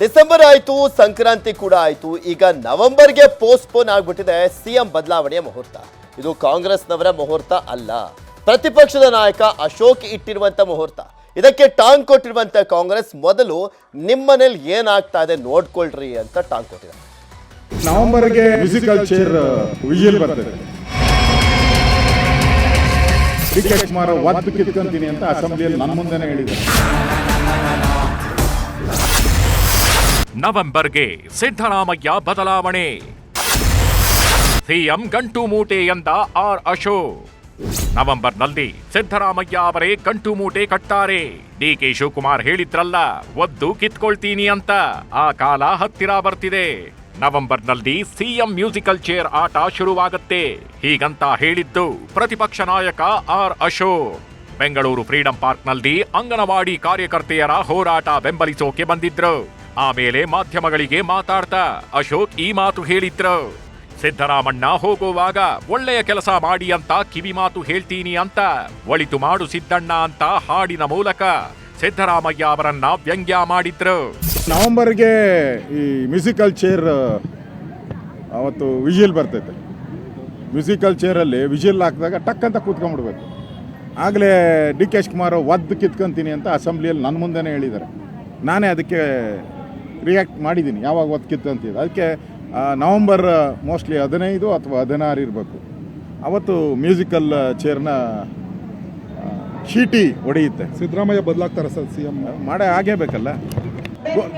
December ಆಯ್ತು ಸಂಕ್ರಾಂತಿ ಕೂಡ ಆಯ್ತು. ಈಗ ನವೆಂಬರ್ಗೆ ಪೋಸ್ಟ್ಪೋನ್ ಆಗ್ಬಿಟ್ಟಿದೆ ಸಿಎಂ ಬದಲಾವಣೆಯ ಮುಹೂರ್ತ. ಇದು ಕಾಂಗ್ರೆಸ್ನವರ ಮುಹೂರ್ತ ಅಲ್ಲ. ಪ್ರತಿಪಕ್ಷದ ನಾಯಕ ಅಶೋಕ್ ಇಟ್ಟಿರುವಂತ ಮುಹೂರ್ತ. ಇದಕ್ಕೆ ಟಾಂಗ್ ಕೊಟ್ಟಿರುವಂತ ಕಾಂಗ್ರೆಸ್ ಮೊದಲು ನಿಮ್ಮನೇಲಿ ಏನಾಗ್ತಾ ಇದೆ ನೋಡ್ಕೊಳ್ರಿ ಅಂತ ಟಾಂಗ್ ಕೊಟ್ಟಿದೆ ನವೆಂಬರ್ಗೆ ಮ್ಯೂಸಿಕಲ್ ಚೇರ್ ವಿಜುವಲ್ ಬರ್ತದೆ. ಡಿ ಕೆ ಕುಮಾರ್ ಒದ್ದು ಕಿತ್ಕೊಂತೀನಿ ಅಂತ ಅಸೆಂಬ್ಲಿಯಲ್ಲಿ ನನ್ನ ಮುಂದೆನೇ ಹೇಳಿದ್ದಾರೆ ನವೆಂಬರ್ಗೆ ಸಿದ್ದರಾಮಯ್ಯ ಬದಲಾವಣೆ. ಸಿಎಂ ಗಂಟು ಮೂಟೆ ಎಂದ ಆರ್ ಅಶೋಕ್. ನವೆಂಬರ್ನಲ್ಲಿ ಸಿದ್ದರಾಮಯ್ಯ ಅವರೇ ಗಂಟು ಮೂಟೆ ಕಟ್ಟಾರೆ ಡಿ ಕೆ ಶಿವಕುಮಾರ್ ಹೇಳಿದ್ರಲ್ಲ, ಒದ್ದು ಕಿತ್ಕೊಳ್ತೀನಿ ಅಂತ. ಆ ಕಾಲ ಹತ್ತಿರ ಬರ್ತಿದೆ. ನವೆಂಬರ್ನಲ್ಲಿ ಸಿಎಂ ಮ್ಯೂಸಿಕಲ್ ಚೇರ್ ಆಟ ಶುರುವಾಗುತ್ತೆ. ಹೀಗಂತ ಹೇಳಿದ್ದು ಪ್ರತಿಪಕ್ಷ ನಾಯಕ ಆರ್ ಅಶೋಕ್. ಬೆಂಗಳೂರು ಫ್ರೀಡಂ ಪಾರ್ಕ್ನಲ್ಲಿ ಅಂಗನವಾಡಿ ಕಾರ್ಯಕರ್ತೆಯರ ಹೋರಾಟ ಬೆಂಬಲಿಸೋಕೆ ಬಂದಿದ್ರು. ಆಮೇಲೆ ಮಾಧ್ಯಮಗಳಿಗೆ ಮಾತಾಡ್ತಾ ಅಶೋಕ್ ಈ ಮಾತು ಹೇಳಿದ್ರು. ಸಿದ್ದರಾಮಣ್ಣ ಹೋಗುವಾಗ ಒಳ್ಳೆಯ ಕೆಲಸ ಮಾಡಿ ಅಂತ ಕಿವಿ ಮಾತು ಹೇಳ್ತೀನಿ ಅಂತ, ಒಳಿತು ಮಾಡು ಸಿದ್ದಣ್ಣ ಅಂತ ಹಾಡಿನ ಮೂಲಕ ಸಿದ್ದರಾಮಯ್ಯ ಅವರನ್ನ ವ್ಯಂಗ್ಯ ಮಾಡಿದ್ರು. ನವೆಂಬರ್ಗೆ ಈ ಮ್ಯೂಸಿಕಲ್ ಚೇರ್ ಅವತ್ತು ವಿಜಿಲ್ ಬರ್ತೈತೆ. ಮ್ಯೂಸಿಕಲ್ ಚೇರಲ್ಲಿ ವಿಜಿಲ್ ಹಾಕಿದಾಗ ಟಕ್ ಅಂತ ಕೂತ್ಕೊಂಡ್ಬಿಡ್ಬೇಕು. ಆಗಲೇ ಡಿ ಕೆ ಕುಮಾರ್ ಒದ್ದು ಕಿತ್ಕೊಂತೀನಿ ಅಂತ ಅಸೆಂಬ್ಲಿಯಲ್ಲಿ ನನ್ನ ಮುಂದೆನೇ ಹೇಳಿದ್ದಾರೆ. ನಾನೇ ಅದಕ್ಕೆ ರಿಯಾಕ್ಟ್ ಮಾಡಿದ್ದೀನಿ ಯಾವಾಗ ಒದ್ದು ಕಿತ್ತಂತಿದ್ದು ಅದಕ್ಕೆ ನವಂಬರ್ ಮೋಸ್ಟ್ಲಿ ಹದಿನೈದು ಅಥವಾ ಹದಿನಾರು ಇರಬೇಕು. ಅವತ್ತು ಮ್ಯೂಸಿಕಲ್ ಚೇರ್ನ ಶೀಟಿ ಹೊಡೆಯುತ್ತೆ ಸಿದ್ದರಾಮಯ್ಯ ಬದಲಾಗ್ತಾರೆ ಸರ್ ಸಿ ಎಂ? ಮಾಡೇ ಆಗೇ ಬೇಕಲ್ಲ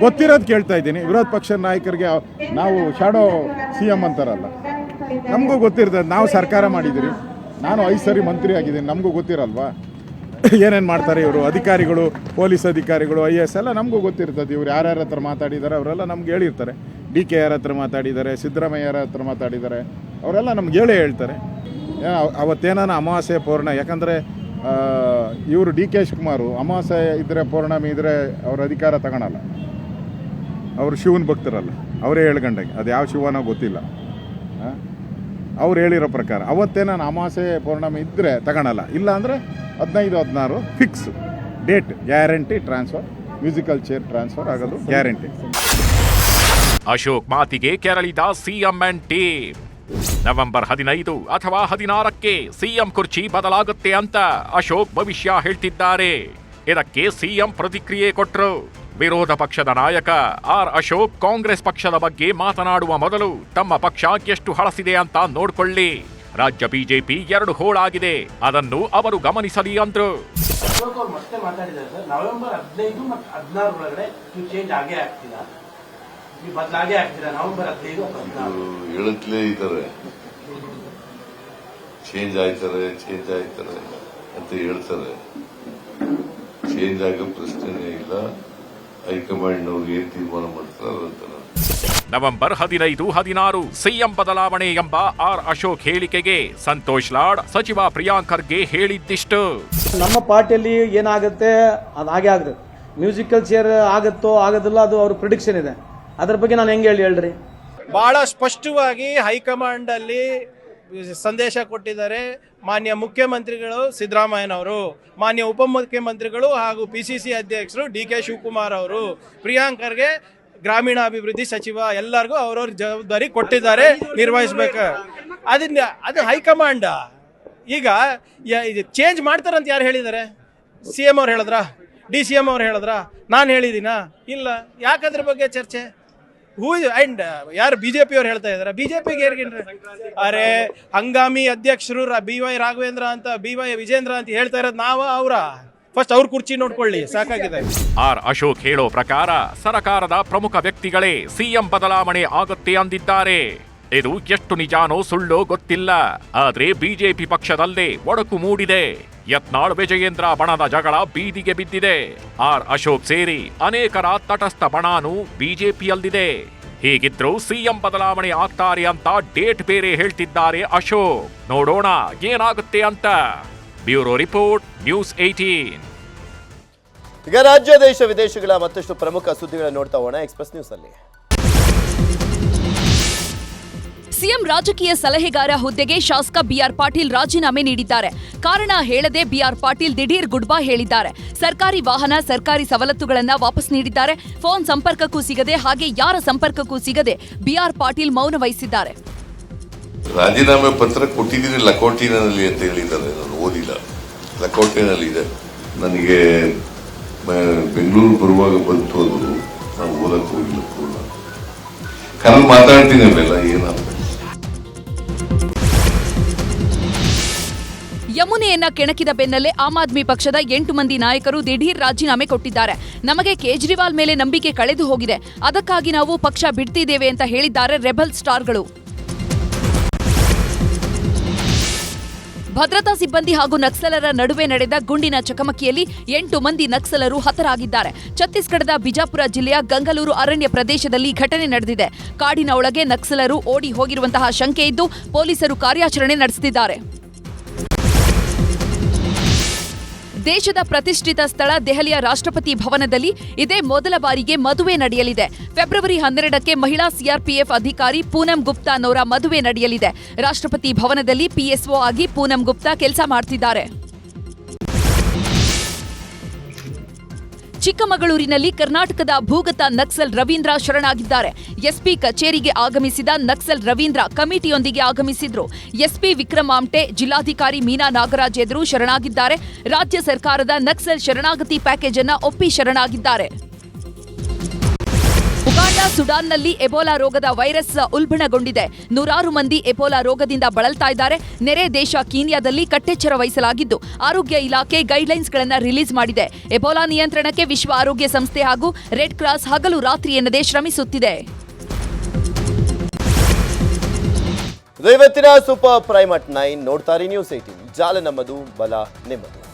ಗೊತ್ತಿರೋದು ಕೇಳ್ತಾ ಇದ್ದೀನಿ. ವಿರೋಧ ಪಕ್ಷದ ನಾಯಕರಿಗೆ ನಾವು ಶಾಡೋ ಸಿ ಎಂ ಅಂತಾರಲ್ಲ. ನಮಗೂ ಗೊತ್ತಿರ್ತದೆ. ನಾವು ಸರ್ಕಾರ ಮಾಡಿದ್ದೀರಿ. ನಾನು ಐದು ಸರಿ ಮಂತ್ರಿ ಆಗಿದ್ದೀನಿ. ನಮಗೂ ಗೊತ್ತಿರಲ್ವಾ? ಏನೇನು ಮಾಡ್ತಾರೆ ಇವರು? ಅಧಿಕಾರಿಗಳು, ಪೊಲೀಸ್ ಅಧಿಕಾರಿಗಳು, ಐ ಎಸ್ ಎಲ್ಲ ನಮಗೂ ಗೊತ್ತಿರ್ತದೆ. ಇವ್ರು ಯಾರ್ಯಾರ ಹತ್ರ ಮಾತಾಡಿದ್ದಾರೆ ಅವರೆಲ್ಲ ನಮ್ಗೆ ಹೇಳಿರ್ತಾರೆ. ಡಿ ಕೆ ಯಾರ ಹತ್ರ ಮಾತಾಡಿದ್ದಾರೆ ಸಿದ್ದರಾಮಯ್ಯರ ಹತ್ರ ಮಾತಾಡಿದ್ದಾರೆ ಅವರೆಲ್ಲ ನಮ್ಗೆ ಹೇಳೇ ಹೇಳ್ತಾರೆ. ಅವತ್ತೇನಾನ ಅಮಾವಾಸ್ಯೆ ಪೂರ್ಣ, ಯಾಕಂದರೆ ಇವರು ಡಿ ಕೆ ಕುಮಾರು ಅಮಾಸೆ ಇದ್ದರೆ ಪೌರ್ಣಮಿ ಇದ್ದರೆ ಅವ್ರ ಅಧಿಕಾರ ತಗೊಳಲ್ಲ. ಅವರು ಶಿವನ ಭಕ್ತರಲ್ಲ. ಅವರೇ ಹೇಳ್ಕೊಂಡಾಗೆ. ಅದು ಯಾವ ಶಿವನೋ ಗೊತ್ತಿಲ್ಲ. ಅವ್ರು ಹೇಳಿರೋ ಪ್ರಕಾರ, ಅವತ್ತೇ ನಾನು ಅಮಾಸೆ ಪೌರ್ಣಮಿ ಇದ್ದರೆ ತಗೊಳಲ್ಲ. ಇಲ್ಲ ಅಂದರೆ ಹದಿನೈದು, ಹದಿನಾರು fix date guarantee transfer musical chair transfer ಆಗೋದು ಗ್ಯಾರಂಟಿ ಅಶೋಕ್ ಮಾತಿಗೆ ಕೆರಳಿದ ಸಿಎಂ ಅಂಡ್ ಟೀಮ್. ನವೆಂಬರ್ ಹದಿನೈದು ಅಥವಾ ಹದಿನಾರಕ್ಕೆ ಸಿಎಂ ಕುರ್ಚಿ ಬದಲಾಗುತ್ತೆ ಅಂತ ಅಶೋಕ್ ಭವಿಷ್ಯ ಹೇಳ್ತಿದ್ದಾರೆ. ಇದಕ್ಕೆ ಸಿಎಂ ಪ್ರತಿಕ್ರಿಯೆ ಕೊಟ್ರು. ವಿರೋಧ ಪಕ್ಷದ ನಾಯಕ ಆರ್ ಅಶೋಕ್ ಕಾಂಗ್ರೆಸ್ ಪಕ್ಷದ ಬಗ್ಗೆ ಮಾತನಾಡುವ ಮೊದಲು ತಮ್ಮ ಪಕ್ಷ ಎಷ್ಟು ಹಳಸಿದೆ ಅಂತ ನೋಡ್ಕೊಳ್ಳಿ. ರಾಜ್ಯ ಬಿಜೆಪಿ ಎರಡು ಹೋಳಾಗಿದೆ ಅದನ್ನು ಅವರು ಗಮನಿಸಲಿ ಅಂದ್ರು. ನವೆಂಬರ್ ಹದಿನೈದು ನೀವು ಬದಲಾಗೇ ಆಗ್ತೀರಾ? ನವೆಂಬರ್ ಹದಿನೈದು ಹೇಳತ್ಲೇ ಇದ್ದಾರೆ ಚೇಂಜ್ ಆಯ್ತಾರೆ ಚೇಂಜ್ ಆಯ್ತಾರೆ ಅಂತ ಹೇಳ್ತಾರೆ. ಚೇಂಜ್ ಆಗೋ ಪ್ರಶ್ನೆ ಇಲ್ಲ. ಹೈಕಮಾಂಡ್ನವ್ರು ಏನ್ ತೀರ್ಮಾನ ಮಾಡ್ತಾರೆ ಅಂತ ನವೆಂಬರ್ ಹದಿನೈದು ಹದಿನಾರು ಸಿಎಂ ಬದಲಾವಣೆ ಎಂಬ ಆರ್ ಅಶೋಕ್ ಹೇಳಿಕೆಗೆ ಸಂತೋಷ್ ಲಾಡ್ ಸಚಿವ ಪ್ರಿಯಾಂಕ್ ಖರ್ಗೆ ಹೇಳಿದ್ದಿಷ್ಟು. ನಮ್ಮ ಪಾರ್ಟಿಯಲ್ಲಿ ಏನಾಗುತ್ತೆ ಅದು ಹಾಗೆ ಆಗುತ್ತೆ. ಮ್ಯೂಸಿಕಲ್ ಚೇರ್ ಆಗುತ್ತೋ ಆಗೋದಿಲ್ಲ ಅದು ಅವ್ರ ಪ್ರಿಡಿಕ್ಷನ್ ಇದೆ. ಅದ್ರ ಬಗ್ಗೆ ನಾನು ಹೆಂಗೆ ಹೇಳಿ ಹೇಳ್ರಿ? ಬಹಳ ಸ್ಪಷ್ಟವಾಗಿ ಹೈಕಮಾಂಡ್ ಅಲ್ಲಿ ಸಂದೇಶ ಕೊಟ್ಟಿದ್ದಾರೆ ಮಾನ್ಯ ಮುಖ್ಯಮಂತ್ರಿಗಳು ಸಿದ್ದರಾಮಯ್ಯನವರು, ಮಾನ್ಯ ಉಪಮುಖ್ಯಮಂತ್ರಿಗಳು ಹಾಗೂ ಪಿ ಸಿ ಸಿ ಅಧ್ಯಕ್ಷರು ಡಿ ಕೆ ಶಿವಕುಮಾರ್ ಅವರು. ಪ್ರಿಯಾಂಕರ್ಗೆ ಗ್ರಾಮೀಣಾಭಿವೃದ್ಧಿ ಸಚಿವ ಎಲ್ಲರಿಗೂ ಅವ್ರವ್ರ ಜವಾಬ್ದಾರಿ ಕೊಟ್ಟಿದ್ದಾರೆ, ನಿರ್ವಹಿಸ್ಬೇಕು. ಅದನ್ನ, ಅದು ಹೈಕಮಾಂಡ. ಈಗ ಚೇಂಜ್ ಮಾಡ್ತಾರಂತ ಯಾರು ಹೇಳಿದ್ದಾರೆ? ಸಿ ಎಂ ಅವ್ರು ಹೇಳಿದ್ರ? ಡಿ ಸಿ ಎಂ ಅವ್ರು ಹೇಳಿದ್ರ? ನಾನು ಹೇಳಿದ್ದೀನಾ? ಇಲ್ಲ. ಯಾಕದ್ರ ಬಗ್ಗೆ ಚರ್ಚೆ? ಹೂ ಅಂಡ್ ಯಾರು ಬಿಜೆಪಿ ಅವ್ರು ಹೇಳ್ತಾ ಇದಾರೆ? ಬಿಜೆಪಿಗೆ ಏರ್ಗಿನ್ರಿ ಅರೆ, ಹಂಗಾಮಿ ಅಧ್ಯಕ್ಷರು ಬಿ ವೈ ರಾಘವೇಂದ್ರ ಅಂತ ಬಿ ವೈ ವಿಜೇಂದ್ರ ಅಂತ ಹೇಳ್ತಾ ಇರೋದು ನಾವ, ಅವ್ರ? ಫಸ್ಟ್ ಅವ್ರ ಕುರ್ಚಿ ನೋಡ್ಕೊಳ್ಳಿ, ಸಾಕಾಗಿದೆ. ಆರ್ ಅಶೋಕ್ ಹೇಳೋ ಪ್ರಕಾರ, ಸರಕಾರದ ಪ್ರಮುಖ ವ್ಯಕ್ತಿಗಳೇ ಸಿಎಂ ಬದಲಾವಣೆ ಆಗುತ್ತೆ ಅಂದಿದ್ದಾರೆ. ಇದು ಎಷ್ಟು ನಿಜಾನೋ ಸುಳ್ಳೋ ಗೊತ್ತಿಲ್ಲ. ಆದ್ರೆ ಬಿಜೆಪಿ ಪಕ್ಷದಲ್ಲೇ ಒಡಕು ಮೂಡಿದೆ. ಯತ್ನಾಳ್ ವಿಜಯೇಂದ್ರ ಬಣದ ಜಗಳ ಬೀದಿಗೆ ಬಿದ್ದಿದೆ. ಆರ್ ಅಶೋಕ್ ಸೇರಿ ಅನೇಕರ ತಟಸ್ಥ ಬಣಾನು ಬಿಜೆಪಿಯಲ್ಲಿದೆ. ಹೀಗಿದ್ರೂ ಸಿಎಂ ಬದಲಾವಣೆ ಆಗ್ತಾರೆ ಅಂತ ಡೇಟ್ ಬೇರೆ ಹೇಳ್ತಿದ್ದಾರೆ ಅಶೋಕ್. ನೋಡೋಣ ಏನಾಗುತ್ತೆ ಅಂತ. ಬ್ಯೂರೋ ರಿಪೋರ್ಟ್, ನ್ಯೂಸ್ ಏಟೀನ್ ಈಗ ರಾಜ್ಯ, ದೇಶ, ವಿದೇಶಗಳ ಮತ್ತಷ್ಟು ಪ್ರಮುಖ ಸುದ್ದಿಗಳನ್ನು ನೋಡ್ತಾ ಹೋಗೋಣ ಎಕ್ಸ್ಪ್ರೆಸ್ ನ್ಯೂಸ್ ಅಲ್ಲಿ ಸಿಎಂ ರಾಜಕೀಯ ಸಲಹೆಗಾರ ಹುದ್ದೆಗೆ ಶಾಸಕ ಬಿಆರ್ ಪಾಟೀಲ್ ರಾಜೀನಾಮೆ ನೀಡಿದ್ದಾರೆ. ಕಾರಣ ಹೇಳದೆ ಬಿಆರ್ ಪಾಟೀಲ್ ದಿಢೀರ್ ಗುಡ್ ಬೈ ಹೇಳಿದ್ದಾರೆ. ಸರ್ಕಾರಿ ವಾಹನ, ಸರ್ಕಾರಿ ಸವಲತ್ತುಗಳನ್ನ ವಾಪಸ್ ನೀಡಿದ್ದಾರೆ. ಫೋನ್ ಸಂಪರ್ಕಕ್ಕೂ ಸಿಗದೆ, ಹಾಗೆ ಯಾರ ಸಂಪರ್ಕಕ್ಕೂ ಸಿಗದೆ ಬಿಆರ್ ಪಾಟೀಲ್ ಮೌನ ವಹಿಸಿದ್ದಾರೆ. ರಾಜೀನಾಮೆ ಪತ್ರ ಕೊಟ್ಟಿದ್ದೀನಿ ಲಕೋಟಿನಲ್ಲಿ ಅಂತ ಹೇಳಿದ್ದಾರೆ. ನಾನು ಓದಿಲ್ಲ. ಲಕೋಟಿನಲ್ಲಿ ಇದೆ. ನನಗೆ ಬೆಂಗಳೂರು ಬರುವಾಗ ಬಂತು ಅದು ನಾನು ಓದಕ್ಕೆ ಹೋಗಿಲ್ಲ ಕನ್ನಡ ಮಾತಾಡ್ತೀನಿ ಅವೆಲ್ಲ ಏನಾಗ್ತದೆ ಯಮುನೆಯನ್ನ ಕೆಣಕಿದ ಬೆನ್ನಲ್ಲೇ ಆಮ್ ಆದ್ಮಿ ಪಕ್ಷದ ಎಂಟು ಮಂದಿ ನಾಯಕರು ದಿಢೀರ್ ರಾಜೀನಾಮೆ ಕೊಟ್ಟಿದ್ದಾರೆ. ನಮಗೆ ಕೇಜ್ರಿವಾಲ್ ಮೇಲೆ ನಂಬಿಕೆ ಕಳೆದು ಹೋಗಿದೆ. ಅದಕ್ಕಾಗಿ ನಾವು ಪಕ್ಷ ಬಿಡ್ತಿದ್ದೇವೆ ಅಂತ ಹೇಳಿದ್ದಾರೆ ರೆಬಲ್ ಸ್ಟಾರ್ಗಳು. ಭದ್ರತಾ ಸಿಬ್ಬಂದಿ ಹಾಗೂ ನಕ್ಸಲರ ನಡುವೆ ನಡೆದ ಗುಂಡಿನ ಚಕಮಕಿಯಲ್ಲಿ ಎಂಟು ಮಂದಿ ನಕ್ಸಲರು ಹತರಾಗಿದ್ದಾರೆ. ಛತ್ತೀಸ್ಗಢದ ಬಿಜಾಪುರ ಜಿಲ್ಲೆಯ ಗಂಗಲೂರು ಅರಣ್ಯ ಪ್ರದೇಶದಲ್ಲಿ ಘಟನೆ ನಡೆದಿದೆ. ಕಾಡಿನ ಒಳಗೆ ನಕ್ಸಲರು ಓಡಿ ಹೋಗಿರುವಂತಹ ಶಂಕೆ ಇದ್ದು, ಪೊಲೀಸರು ಕಾರ್ಯಾಚರಣೆ ನಡೆಸುತ್ತಿದ್ದಾರೆ. ದೇಶದ ಪ್ರತಿಷ್ಠಿತ ಸ್ಥಳ ದೆಹಲಿಯ ರಾಷ್ಟ್ರಪತಿ ಭವನದಲ್ಲಿ ಇದೇ ಮೊದಲ ಬಾರಿಗೆ ಮದುವೆ ನಡೆಯಲಿದೆ. ಫೆಬ್ರವರಿ ಹನ್ನೆರಡಕ್ಕೆ ಮಹಿಳಾ ಸಿಆರ್ಪಿಎಫ್ ಅಧಿಕಾರಿ ಪೂನಂ ಗುಪ್ತಾನವರ ಮದುವೆ ನಡೆಯಲಿದೆ. ರಾಷ್ಟ್ರಪತಿ ಭವನದಲ್ಲಿ ಪಿಎಸ್ಒ ಆಗಿ ಪೂನಂ ಗುಪ್ತಾ ಕೆಲಸ ಮಾಡ್ತಿದ್ದಾರೆ. ಚಿಕ್ಕಮಗಳೂರಿನಲ್ಲಿ ಕರ್ನಾಟಕದ ಭೂಗತ ನಕ್ಸಲ್ ರವೀಂದ್ರ ಶರಣಾಗಿದ್ದಾರೆ. ಎಸ್ಪಿ ಕಚೇರಿಗೆ ಆಗಮಿಸಿದ ನಕ್ಸಲ್ ರವೀಂದ್ರ ಕಮಿಟಿಯೊಂದಿಗೆ ಆಗಮಿಸಿದ್ರು. ಎಸ್ಪಿ ವಿಕ್ರಮ್ ಆಮ್ಟೆ, ಜಿಲ್ಲಾಧಿಕಾರಿ ಮೀನಾ ನಾಗರಾಜ್ ಎದುರು ಶರಣಾಗಿದ್ದಾರೆ. ರಾಜ್ಯ ಸರ್ಕಾರದ ನಕ್ಸಲ್ ಶರಣಾಗತಿ ಪ್ಯಾಕೇಜ್ ಅನ್ನ ಒಪ್ಪಿ ಶರಣಾಗಿದ್ದಾರೆ. ಸುಡಾನ್ನಲ್ಲಿ ಎಬೋಲಾ ರೋಗದ ವೈರಸ್ ಉಲ್ಬಣಗೊಂಡಿದೆ. ನೂರಾರು ಮಂದಿ ಎಬೋಲಾ ರೋಗದಿಂದ ಬಳಲ್ತಾ ಇದ್ದಾರೆ. ನೆರೆ ದೇಶ ಕೀನ್ಯಾದಲ್ಲಿ ಕಟ್ಟೆಚ್ಚರ ವಹಿಸಲಾಗಿದ್ದು, ಆರೋಗ್ಯ ಇಲಾಖೆ ಗೈಡ್ಲೈನ್ಸ್ಗಳನ್ನು ರಿಲೀಸ್ ಮಾಡಿದೆ. ಎಬೋಲಾ ನಿಯಂತ್ರಣಕ್ಕೆ ವಿಶ್ವ ಆರೋಗ್ಯ ಸಂಸ್ಥೆ ಹಾಗೂ ರೆಡ್ ಕ್ರಾಸ್ ಹಗಲು ರಾತ್ರಿ ಎನ್ನದೇ ಶ್ರಮಿಸುತ್ತಿದೆ. ಇವತ್ತಿನ super prime at nine News eighteen ಜಾಲ ನಮ್ಮದು, ಬಲ ನಿಮ್ಮದು.